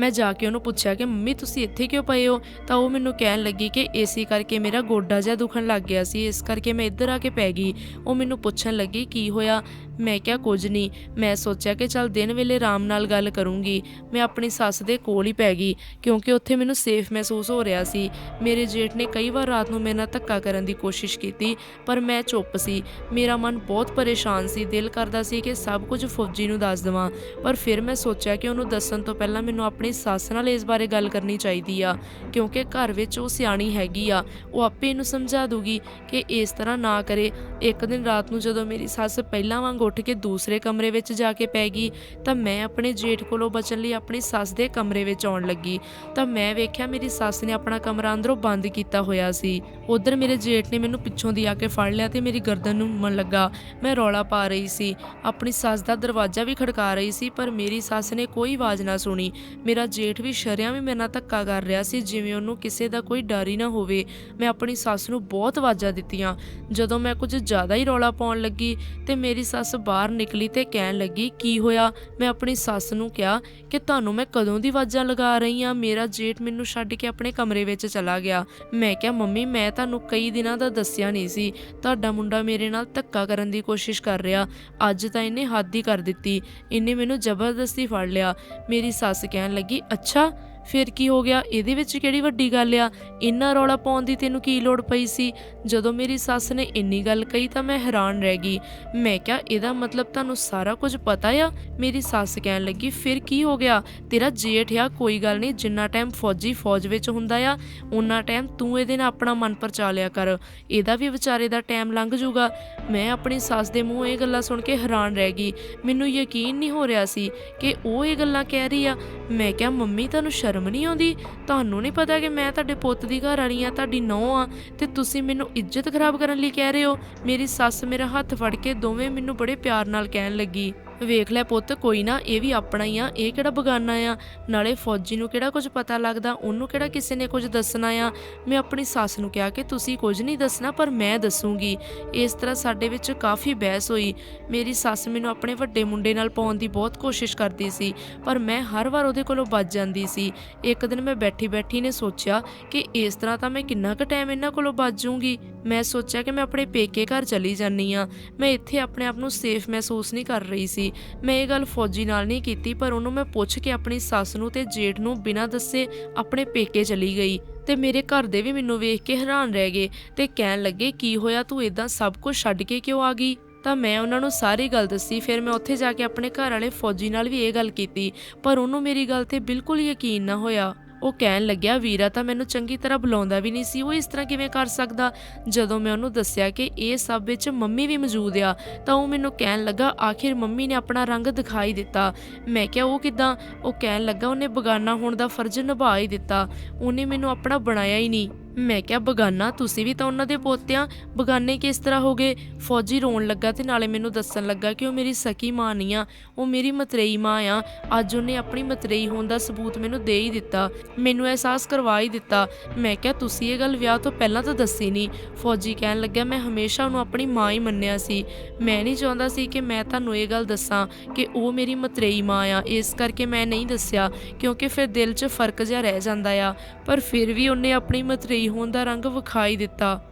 ਮੈਂ ਜਾ ਕੇ ਉਹਨੂੰ ਪੁੱਛਿਆ ਕਿ ਮੰਮੀ ਤੁਸੀਂ ਇੱਥੇ ਕਿਉਂ ਪਏ ਹੋ? ਤਾਂ ਉਹ ਮੈਨੂੰ ਕਹਿਣ ਲੱਗੀ ਕਿ ਏਸੀ ਕਰਕੇ ਮੇਰਾ ਗੋਡਾ ਜਿਹਾ ਦੁਖਣ ਲੱਗ ਗਿਆ ਸੀ, ਇਸ ਕਰਕੇ ਮੈਂ ਇੱਧਰ ਆ ਕੇ ਪੈ ਗਈ। ਉਹ ਮੈਨੂੰ ਪੁੱਛਣ ਲੱਗੀ, ਕੀ ਹੋਇਆ? ਮੈਂ ਕਿਹਾ, ਕੁਝ ਨਹੀਂ। ਮੈਂ ਸੋਚਿਆ ਕਿ ਚੱਲ ਦਿਨ ਵੇਲੇ ਆਰਾਮ ਨਾਲ ਗੱਲ ਕਰੂੰਗੀ। ਮੈਂ ਆਪਣੀ ਸੱਸ ਦੇ ਕੋਲ ਹੀ ਪੈ ਗਈ, ਕਿਉਂਕਿ ਉੱਥੇ ਮੈਨੂੰ ਸੇਫ ਮਹਿਸੂਸ ਹੋ ਰਿਹਾ ਸੀ। ਮੇਰੇ ਜੇਠ ਨੇ ਕਈ ਵਾਰ ਰਾਤ ਨੂੰ ਮੇਰੇ ਨਾਲ ਧੱਕਾ ਕਰਨ ਦੀ ਕੋਸ਼ਿਸ਼ ਕੀਤੀ, ਪਰ ਮੈਂ ਚੁੱਪ ਸੀ। ਮੇਰਾ ਮਨ ਬਹੁਤ ਪਰੇਸ਼ਾਨ ਸੀ, ਦਿਲ ਕਰਦਾ ਸੀ ਕਿ ਸਭ ਕੁਝ ਫੌਜੀ ਨੂੰ ਦੱਸ ਦੇਵਾਂ। ਪਰ ਫਿਰ ਮੈਂ ਸੋਚਿਆ ਕਿ ਉਹਨੂੰ ਦੱਸਣ ਤੋਂ ਪਹਿਲਾਂ ਮੈਨੂੰ ਆਪਣੀ ਸੱਸ ਨਾਲ ਇਸ ਬਾਰੇ ਗੱਲ ਕਰਨੀ ਚਾਹੀਦੀ ਆ, ਕਿਉਂਕਿ ਘਰ ਵਿੱਚ ਉਹ ਸਿਆਣੀ ਹੈਗੀ ਆ। ਉਹ ਆਪੇ ਇਹਨੂੰ ਸਮਝਾ ਦੂਗੀ ਕਿ ਇਸ ਤਰ੍ਹਾਂ ਨਾ ਕਰੇ। ਇੱਕ ਦਿਨ ਰਾਤ ਨੂੰ ਜਦੋਂ ਮੇਰੀ ਸੱਸ ਪਹਿਲਾਂ ਵਾਂਗ ਉੱਠ ਕੇ ਦੂਸਰੇ ਕਮਰੇ ਵਿੱਚ ਜਾ ਕੇ ਪੈ ਗਈ, ਤਾਂ ਮੈਂ ਆਪਣੇ ਜੇਠ ਕੋਲੋਂ ਬਚਣ ਲਈ ਆਪਣੀ ਸੱਸ ਦੇ ਕਮਰੇ ਵਿੱਚ ਆਉਣ ਲੱਗੀ। ਤਾਂ ਮੈਂ ਵੇਖਿਆ ਮੇਰੀ ਸੱਸ ਨੇ ਆਪਣਾ ਕਮਰਾ ਅੰਦਰੋਂ ਬੰਦ ਕੀਤਾ ਹੋਇਆ ਸੀ। ਉਧਰ ਮੇਰੇ ਜੇਠ ਨੇ ਮੈਨੂੰ ਪਿੱਛੋਂ ਦੀ ਆ ਕੇ ਫੜ ਲਿਆ ਤੇ ਮੇਰੀ ਗਰਦਨ ਨੂੰ ਮਨ ਲੱਗਾ। ਮੈਂ ਰੌਲਾ ਪਾ ਰਹੀ ਸੀ। ਆਪਣੀ ਸੱਸ ਦਾ ਦਰਵਾਜ਼ਾ ਵੀ ਖੜਕਾ ਰਹੀ ਸੀ, ਪਰ ਮੇਰੀ ਸੱਸ ਨੇ ਕੋਈ ਆਵਾਜ਼ ਨਾ ਸੁਣੀ। ਮੇਰਾ ਜੇਠ ਵੀ ਸ਼ਰਿਆਂ ਵੀ ਮੇਰੇ ਨਾਲ ਧੱਕਾ ਕਰ ਰਿਹਾ ਸੀ, ਜਿਵੇਂ ਉਹਨੂੰ ਕਿਸੇ ਦਾ ਕੋਈ ਡਰ ਹੀ ਨਾ ਹੋਵੇ। ਮੈਂ ਆਪਣੀ ਸੱਸ ਨੂੰ ਬਹੁਤ ਆਵਾਜ਼ਾਂ ਦਿੱਤੀਆਂ। ਜਦੋਂ ਮੈਂ ਕੁਝ ਜ਼ਿਆਦਾ ਹੀ ਰੌਲਾ ਪਾਉਣ ਲੱਗੀ ਤੇ ਮੇਰੀ ਸੱਸ ਬਾਹਰ ਨਿਕਲੀ ਤੇ ਕਹਿਣ ਲੱਗੀ, ਕੀ ਹੋਇਆ? ਮੈਂ ਆਪਣੀ ਸੱਸ ਨੂੰ ਕਿਹਾ ਕਿ ਤੁਹਾਨੂੰ ਮੈਂ ਕਦੋਂ ਦੀ ਆਵਾਜ਼ਾਂ ਲਗਾ ਰਹੀ ਆ ਮੇਰਾ ਜੇਠ ਮੈਨੂੰ ਛੱਡ ਕੇ ਆਪਣੇ ਕਮਰੇ ਵਿੱਚ ਚਲਾ ਗਿਆ। ਮੈਂ ਕਿਹਾ, ਮੰਮੀ, ਮੈਂ ਤੁਹਾਨੂੰ ਕਈ ਦਿਨਾਂ ਦਾ ਦੱਸਿਆ ਨਹੀਂ ਸੀ। ਤੁਹਾਡਾ ਮੁੰਡਾ ਮੇਰੇ ਨਾਲ ਧੱਕਾ ਕਰਨ ਦੀ ਕੋਸ਼ਿਸ਼ ਕਰ ਰਿਹਾ। ਅੱਜ ਤਾਂ ਇਹਨੇ ਹੱਦ ਹੀ ਕਰ ਦਿੱਤੀ। ਇਹਨੇ ਮੈਨੂੰ ਜ਼ਬਰਦਸਤੀ ਫੜ ਲਿਆ। ਮੇਰੀ ਸੱਸ ਕਹਿਣ ਲੱਗੀ ਅੱਛਾ ਫਿਰ ਕੀ ਹੋ ਗਿਆ? ਇਹਦੇ ਵਿੱਚ ਕਿਹੜੀ ਵੱਡੀ ਗੱਲ ਆ? ਇੰਨਾ ਰੌਲਾ ਪਾਉਣ ਦੀ ਤੈਨੂੰ ਕੀ ਲੋੜ ਪਈ ਸੀ? ਜਦੋਂ ਮੇਰੀ ਸੱਸ ਨੇ ਇੰਨੀ ਗੱਲ ਕਹੀ ਤਾਂ ਮੈਂ ਹੈਰਾਨ ਰਹਿ ਗਈ। ਮੈਂ ਕਿਹਾ, ਇਹਦਾ ਮਤਲਬ ਤੁਹਾਨੂੰ ਸਾਰਾ ਕੁਝ ਪਤਾ ਆ? ਮੇਰੀ ਸੱਸ ਕਹਿਣ ਲੱਗੀ, ਫਿਰ ਕੀ ਹੋ ਗਿਆ? ਤੇਰਾ ਜੇਠ ਆ, ਕੋਈ ਗੱਲ ਨਹੀਂ, ਜਿੰਨਾ ਟਾਈਮ ਫੌਜੀ ਫੌਜ ਵਿੱਚ ਹੁੰਦਾ ਆ ਉਨਾ ਟਾਈਮ ਤੂੰ ਇਹਦੇ ਨਾਲ ਆਪਣਾ ਮਨ ਪਰਚਾ ਲਿਆ ਕਰ। ਇਹਦਾ ਵੀ ਵਿਚਾਰੇ ਦਾ ਟਾਈਮ ਲੰਘ ਜਾਊਗਾ। ਮੈਂ ਆਪਣੀ ਸੱਸ ਦੇ ਮੂੰਹ ਇਹ ਗੱਲਾਂ ਸੁਣ ਕੇ ਹੈਰਾਨ ਰਹਿ ਗਈ। ਮੈਨੂੰ ਯਕੀਨ ਨਹੀਂ ਹੋ ਰਿਹਾ ਸੀ ਕਿ ਉਹ ਇਹ ਗੱਲਾਂ ਕਹਿ ਰਹੀ ਆ। ਮੈਂ ਕਿਹਾ, ਮੰਮੀ, ਤੁਹਾਨੂੰ ਸ਼ਰਮ ਨਹੀਂ ਆਉਂਦੀ? ਤੁਹਾਨੂੰ ਨਹੀਂ ਪਤਾ ਕਿ ਮੈਂ ਤੁਹਾਡੇ ਪੁੱਤ ਦੀ ਘਰ ਵਾਲੀ ਆ, ਤੁਹਾਡੀ ਨੌਂ ਆ, ਤੇ ਤੁਸੀਂ ਮੈਨੂੰ ਇੱਜ਼ਤ ਖਰਾਬ ਕਰਨ ਲਈ ਕਹਿ ਰਹੇ ਹੋ? ਮੇਰੀ ਸੱਸ ਮੇਰਾ ਹੱਥ ਫੜ ਕੇ ਦੋਵੇਂ ਮੈਨੂੰ ਬੜੇ ਪਿਆਰ ਨਾਲ ਕਹਿਣ ਲੱਗੀ। ਵੇਖ ਲੈ ਪੁੱਤ, ਕੋਈ ਨਾ, ਇਹ ਵੀ ਆਪਣਾ ਹੀ ਆ, ਇਹ ਕਿਹੜਾ ਬਗਾਨਾ ਆ? ਨਾਲੇ ਫੌਜੀ ਨੂੰ ਕਿਹੜਾ ਕੁਝ ਪਤਾ ਲੱਗਦਾ, ਉਹਨੂੰ ਕਿਹੜਾ ਕਿਸੇ ਨੇ ਕੁਝ ਦੱਸਣਾ ਆ? ਮੈਂ ਆਪਣੀ ਸੱਸ ਨੂੰ ਕਿਹਾ ਕਿ ਤੁਸੀਂ ਕੁਝ ਨਹੀਂ ਦੱਸਣਾ, ਪਰ ਮੈਂ ਦੱਸੂਗੀ। ਇਸ ਤਰ੍ਹਾਂ ਸਾਡੇ ਵਿੱਚ ਕਾਫੀ ਬਹਿਸ ਹੋਈ। ਮੇਰੀ ਸੱਸ ਮੈਨੂੰ ਆਪਣੇ ਵੱਡੇ ਮੁੰਡੇ ਨਾਲ ਪਾਉਣ ਦੀ ਬਹੁਤ ਕੋਸ਼ਿਸ਼ ਕਰਦੀ ਸੀ, ਪਰ ਮੈਂ ਹਰ ਵਾਰ ਉਹਦੇ ਕੋਲੋਂ ਬਚ ਜਾਂਦੀ ਸੀ। ਇੱਕ ਦਿਨ ਮੈਂ ਬੈਠੀ ਬੈਠੀ ਨੇ ਸੋਚਿਆ ਕਿ ਇਸ ਤਰ੍ਹਾਂ ਤਾਂ ਮੈਂ ਕਿੰਨਾ ਕੁ ਟਾਈਮ ਇਹਨਾਂ ਕੋਲੋਂ ਬਚ ਜਾਊਂਗੀ। ਮੈਂ ਸੋਚਿਆ ਕਿ ਮੈਂ ਆਪਣੇ ਪੇਕੇ ਘਰ ਚਲੀ ਜਾਨੀ ਆ ਮੈਂ ਇੱਥੇ ਆਪਣੇ ਆਪ ਨੂੰ ਸੇਫ ਮਹਿਸੂਸ ਨਹੀਂ ਕਰ ਰਹੀ ਸੀ। ਮੈਂ ਇਹ ਗੱਲ ਫੌਜੀ ਨਾਲ ਨਹੀਂ ਕੀਤੀ, ਪਰ ਉਹਨੂੰ ਮੈਂ ਪੁੱਛ ਕੇ ਆਪਣੀ ਸੱਸ ਨੂੰ ਤੇ ਜੇਠ ਨੂੰ ਬਿਨਾਂ ਦੱਸੇ ਆਪਣੇ ਪੇਕੇ ਚਲੀ ਗਈ ਤੇ ਮੇਰੇ ਘਰ ਦੇ ਵੀ ਮੈਨੂੰ ਵੇਖ ਕੇ ਹੈਰਾਨ ਰਹਿ ਗਏ ਤੇ ਕਹਿਣ ਲੱਗੇ, ਕੀ ਹੋਇਆ? ਤੂੰ ਇਦਾਂ ਸਭ ਕੁਝ ਛੱਡ ਕੇ ਕਿਉਂ ਆ ਗਈ? ਤਾਂ ਮੈਂ ਉਹਨਾਂ ਨੂੰ ਸਾਰੀ ਗੱਲ ਦੱਸੀ, ਫਿਰ ਮੈਂ ਉੱਥੇ ਜਾ ਕੇ ਆਪਣੇ ਘਰ ਵਾਲੇ ਫੌਜੀ ਨਾਲ ਵੀ ਇਹ ਗੱਲ ਕੀਤੀ, ਪਰ ਉਹਨੂੰ ਮੇਰੀ ਗੱਲ ਤੇ ਬਿਲਕੁਲ ਯਕੀਨ ਨਾ ਹੋਇਆ। ਉਹ ਕਹਿਣ ਲੱਗਿਆ, ਵੀਰਾ, ਤਾਂ ਮੈਨੂੰ ਚੰਗੀ ਤਰ੍ਹਾਂ ਬੁਲਾਉਂਦਾ ਵੀ ਨਹੀਂ ਸੀ। ਉਹ ਇਸ ਤਰ੍ਹਾਂ ਕਿਵੇਂ ਕਰ ਸਕਦਾ? ਜਦੋਂ ਮੈਂ ਉਹਨੂੰ ਦੱਸਿਆ ਕਿ ਇਹ ਸਭ ਵਿੱਚ ਮੰਮੀ ਵੀ ਮੌਜੂਦ ਆ, ਤਾਂ ਉਹ ਮੈਨੂੰ ਕਹਿਣ ਲੱਗਾ, ਆਖਿਰ ਮੰਮੀ ਨੇ ਆਪਣਾ ਰੰਗ ਦਿਖਾਈ ਦਿੱਤਾ। ਮੈਂ ਕਿਹਾ, ਉਹ ਕਿਦਾਂ? ਉਹ ਕਹਿਣ ਲੱਗਾ, ਉਹਨੇ ਬਗਾਨਾ ਹੋਣ ਦਾ ਫਰਜ਼ ਨਿਭਾ ਹੀ ਦਿੱਤਾ। ਉਹਨੇ ਮੈਨੂੰ ਆਪਣਾ ਬਣਾਇਆ ਹੀ ਨਹੀਂ। ਮੈਂ ਕਿਹਾ, ਬਗਾਨਾ, ਤੁਸੀਂ ਵੀ ਤਾਂ ਉਹਨਾਂ ਦੇ ਪੋਤਿਆਂ ਬਗਾਨੇ ਕਿਸ ਤਰ੍ਹਾਂ ਹੋ ਗਏ? ਫੌਜੀ ਰੋਣ ਲੱਗਾ ਤੇ ਨਾਲੇ ਮੈਨੂੰ ਦੱਸਣ ਲੱਗਾ ਕਿ ਉਹ ਮੇਰੀ ਸਕੀ ਮਾਂ ਨਹੀਂ ਆ, ਉਹ ਮੇਰੀ ਮਤਰੇਈ ਮਾਂ ਆ। ਅੱਜ ਉਹਨੇ ਆਪਣੀ ਮਤਰੇਈ ਹੋਣ ਦਾ ਸਬੂਤ ਮੈਨੂੰ ਦੇ ਹੀ ਦਿੱਤਾ, ਮੈਨੂੰ ਅਹਿਸਾਸ ਕਰਵਾ ਹੀ ਦਿੱਤਾ। ਮੈਂ ਕਿਹਾ, ਤੁਸੀਂ ਇਹ ਗੱਲ ਵਿਆਹ ਤੋਂ ਪਹਿਲਾਂ ਤਾਂ ਦੱਸੀ ਨਹੀਂ। ਫੌਜੀ ਕਹਿਣ ਲੱਗਾ, ਮੈਂ ਹਮੇਸ਼ਾ ਉਹਨੂੰ ਆਪਣੀ ਮਾਂ ਹੀ ਮੰਨਿਆ ਸੀ। ਮੈਂ ਨਹੀਂ ਚਾਹੁੰਦਾ ਸੀ ਕਿ ਮੈਂ ਤੁਹਾਨੂੰ ਇਹ ਗੱਲ ਦੱਸਾਂ ਕਿ ਉਹ ਮੇਰੀ ਮਤਰੇਈ ਮਾਂ ਆ। ਇਸ ਕਰਕੇ ਮੈਂ ਨਹੀਂ ਦੱਸਿਆ, ਕਿਉਂਕਿ ਫਿਰ ਦਿਲ 'ਚ ਫ਼ਰਕ ਜਿਹਾ ਰਹਿ ਜਾਂਦਾ ਆ। ਪਰ ਫਿਰ ਵੀ ਉਹਨੇ ਆਪਣੀ ਮਤਰੇਈ ਹੋਣ ਦਾ ਰੰਗ ਵਿਖਾਈ ਦਿੱਤਾ।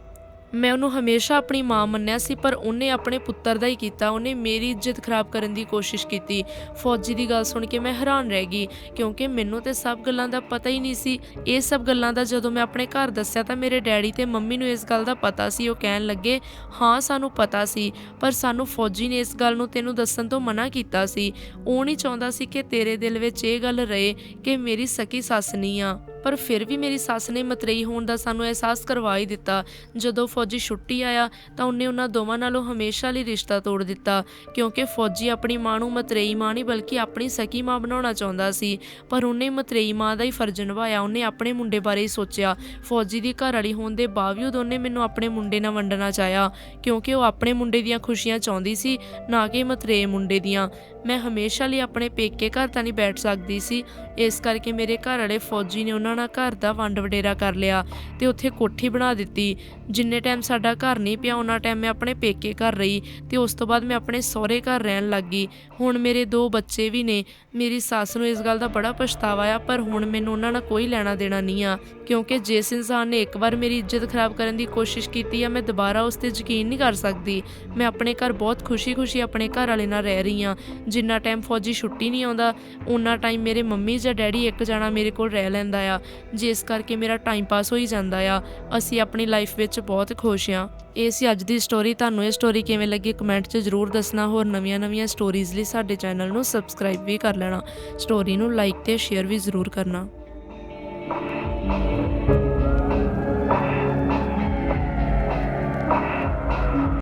ਮੈਂ ਉਹਨੂੰ ਹਮੇਸ਼ਾ ਆਪਣੀ ਮਾਂ ਮੰਨਿਆ ਸੀ, ਪਰ ਉਹਨੇ ਆਪਣੇ ਪੁੱਤਰ ਦਾ ਹੀ ਕੀਤਾ। ਉਹਨੇ ਮੇਰੀ ਇੱਜ਼ਤ ਖਰਾਬ ਕਰਨ ਦੀ ਕੋਸ਼ਿਸ਼ ਕੀਤੀ। ਫੌਜੀ ਦੀ ਗੱਲ ਸੁਣ ਕੇ ਮੈਂ ਹੈਰਾਨ ਰਹਿ ਗਈ, ਕਿਉਂਕਿ ਮੈਨੂੰ ਤੇ ਸਭ ਗੱਲਾਂ ਦਾ ਪਤਾ ਹੀ ਨਹੀਂ ਸੀ। ਇਹ ਸਭ ਗੱਲਾਂ ਦਾ ਜਦੋਂ ਮੈਂ ਆਪਣੇ ਘਰ ਦੱਸਿਆ ਤਾਂ ਮੇਰੇ ਡੈਡੀ ਤੇ ਮੰਮੀ ਨੂੰ ਇਸ ਗੱਲ ਦਾ ਪਤਾ ਸੀ। ਉਹ ਕਹਿਣ ਲੱਗੇ, ਹਾਂ, ਸਾਨੂੰ ਪਤਾ ਸੀ, ਪਰ ਸਾਨੂੰ ਫੌਜੀ ਨੇ ਇਸ ਗੱਲ ਨੂੰ ਤੈਨੂੰ ਦੱਸਣ ਤੋਂ ਮਨਾ ਕੀਤਾ ਸੀ। ਉਹ ਨਹੀਂ ਚਾਹੁੰਦਾ ਸੀ ਕਿ ਤੇਰੇ ਦਿਲ ਵਿੱਚ ਇਹ ਗੱਲ ਰਹੇ ਕਿ ਮੇਰੀ ਸਕੀ ਸੱਸ ਨਹੀਂ ਆ। ਪਰ ਫਿਰ ਵੀ ਮੇਰੀ ਸੱਸ ਨੇ ਮਤਰੇਈ ਹੋਣ ਦਾ ਸਾਨੂੰ ਅਹਿਸਾਸ ਕਰਵਾ ਹੀ ਦਿੱਤਾ। ਜਦੋਂ ਫੌਜੀ ਛੁੱਟੀ ਆਇਆ ਤਾਂ ਉਹਨੇ ਉਹਨਾਂ ਦੋਵਾਂ ਨਾਲੋਂ ਹਮੇਸ਼ਾ ਲਈ ਰਿਸ਼ਤਾ ਤੋੜ ਦਿੱਤਾ, ਕਿਉਂਕਿ ਫੌਜੀ ਆਪਣੀ ਮਾਂ ਨੂੰ ਮਤਰੇਈ ਮਾਂ ਨਹੀਂ ਬਲਕਿ ਆਪਣੀ ਸਕੀ ਮਾਂ ਬਣਾਉਣਾ ਚਾਹੁੰਦਾ ਸੀ। ਪਰ ਉਹਨੇ ਮਤਰੇਈ ਮਾਂ ਦਾ ਹੀ ਫਰਜ਼ ਨਿਭਾਇਆ, ਉਹਨੇ ਆਪਣੇ ਮੁੰਡੇ ਬਾਰੇ ਹੀ ਸੋਚਿਆ। ਫੌਜੀ ਦੀ ਘਰ ਵਾਲੀ ਹੋਣ ਦੇ ਬਾਵਜੂਦ ਉਹਨੇ ਮੈਨੂੰ ਆਪਣੇ ਮੁੰਡੇ ਨਾਲ ਵੰਡਣਾ ਚਾਹਿਆ, ਕਿਉਂਕਿ ਉਹ ਆਪਣੇ ਮੁੰਡੇ ਦੀਆਂ ਖੁਸ਼ੀਆਂ ਚਾਹੁੰਦੀ ਸੀ, ਨਾ ਕਿ ਮਤਰੇਏ ਮੁੰਡੇ ਦੀਆਂ। ਮੈਂ ਹਮੇਸ਼ਾ ਲਈ ਆਪਣੇ ਪੇਕੇ ਘਰ ਤਾਂ ਨਹੀਂ ਬੈਠ ਸਕਦੀ ਸੀ, ਇਸ ਕਰਕੇ ਮੇਰੇ ਘਰ ਵਾਲੇ ਫੌਜੀ ਨੇ ਉਹਨਾਂ ਨਾਲ ਘਰ ਦਾ ਵੰਡ ਵਡੇਰਾ ਕਰ ਲਿਆ ਤੇ ਉੱਥੇ ਕੋਠੀ ਬਣਾ ਦਿੱਤੀ। ਜਿੰਨੇ ਟਾਈਮ ਸਾਡਾ ਘਰ ਨਹੀਂ ਪਿਆ, ਉਹਨਾਂ ਟਾਈਮ ਮੈਂ ਆਪਣੇ ਪੇਕੇ ਘਰ ਰਹੀ ਤੇ ਉਸ ਤੋਂ ਬਾਅਦ ਮੈਂ ਆਪਣੇ ਸਹੁਰੇ ਘਰ ਰਹਿਣ ਲੱਗ। ਗਈ ਹੁਣ ਮੇਰੇ ਦੋ ਬੱਚੇ ਵੀ ਨੇ। ਮੇਰੀ ਸੱਸ ਨੂੰ ਇਸ ਗੱਲ ਦਾ ਬੜਾ ਪਛਤਾਵਾ ਆ, ਪਰ ਹੁਣ ਮੈਨੂੰ ਉਹਨਾਂ ਨਾਲ ਕੋਈ ਲੈਣਾ ਦੇਣਾ ਨਹੀਂ ਆ, ਕਿਉਂਕਿ ਜਿਸ ਇਨਸਾਨ ਨੇ ਇੱਕ ਵਾਰ ਮੇਰੀ ਇੱਜ਼ਤ ਖਰਾਬ ਕਰਨ ਦੀ ਕੋਸ਼ਿਸ਼ ਕੀਤੀ ਆ, ਮੈਂ ਦੁਬਾਰਾ ਉਸ ਤੇ ਯਕੀਨ ਨਹੀਂ ਕਰ ਸਕਦੀ। ਮੈਂ ਆਪਣੇ ਘਰ ਬਹੁਤ ਖੁਸ਼ੀ-ਖੁਸ਼ੀ ਆਪਣੇ ਘਰ ਵਾਲੇ ਨਾਲ ਰਹਿ ਰਹੀ ਆ। ਜਿੰਨਾ ਟਾਈਮ ਫੌਜੀ ਛੁੱਟੀ ਨਹੀਂ ਆਉਂਦਾ ਉਹਨਾਂ ਟਾਈਮ ਮੇਰੇ ਮੰਮੀ ਜਾਂ ਡੈਡੀ ਇੱਕ ਜਾਣਾ ਮੇਰੇ ਕੋਲ ਰਹਿ ਲੈਂਦਾ ਆ। ਆ ਜਿਸ ਕਰਕੇ ਮੇਰਾ ਟਾਈਮ ਪਾਸ ਹੋਈ ਜਾਂਦਾ ਆ, ਅਸੀਂ ਆਪਣੀ ਲਾਈਫ ਵਿੱਚ ਬਹੁਤ ਖੁਸ਼ ਆ ਇਹ ਸੀ ਅੱਜ ਦੀ ਸਟੋਰੀ ਤੁਹਾਨੂੰ ਇਹ ਸਟੋਰੀ ਕਿਵੇਂ ਲੱਗੀ ਕਮੈਂਟ 'ਚ ਜ਼ਰੂਰ ਦੱਸਣਾ, ਹੋਰ ਨਵੀਆਂ-ਨਵੀਆਂ ਸਟੋਰੀਜ਼ ਲਈ ਸਾਡੇ ਚੈਨਲ ਨੂੰ ਸਬਸਕ੍ਰਾਈਬ ਵੀ ਕਰ ਲੈਣਾ। ਸਟੋਰੀ ਨੂੰ ਲਾਈਕ ਤੇ ਸ਼ੇਅਰ ਵੀ ਜ਼ਰੂਰ ਕਰਨਾ।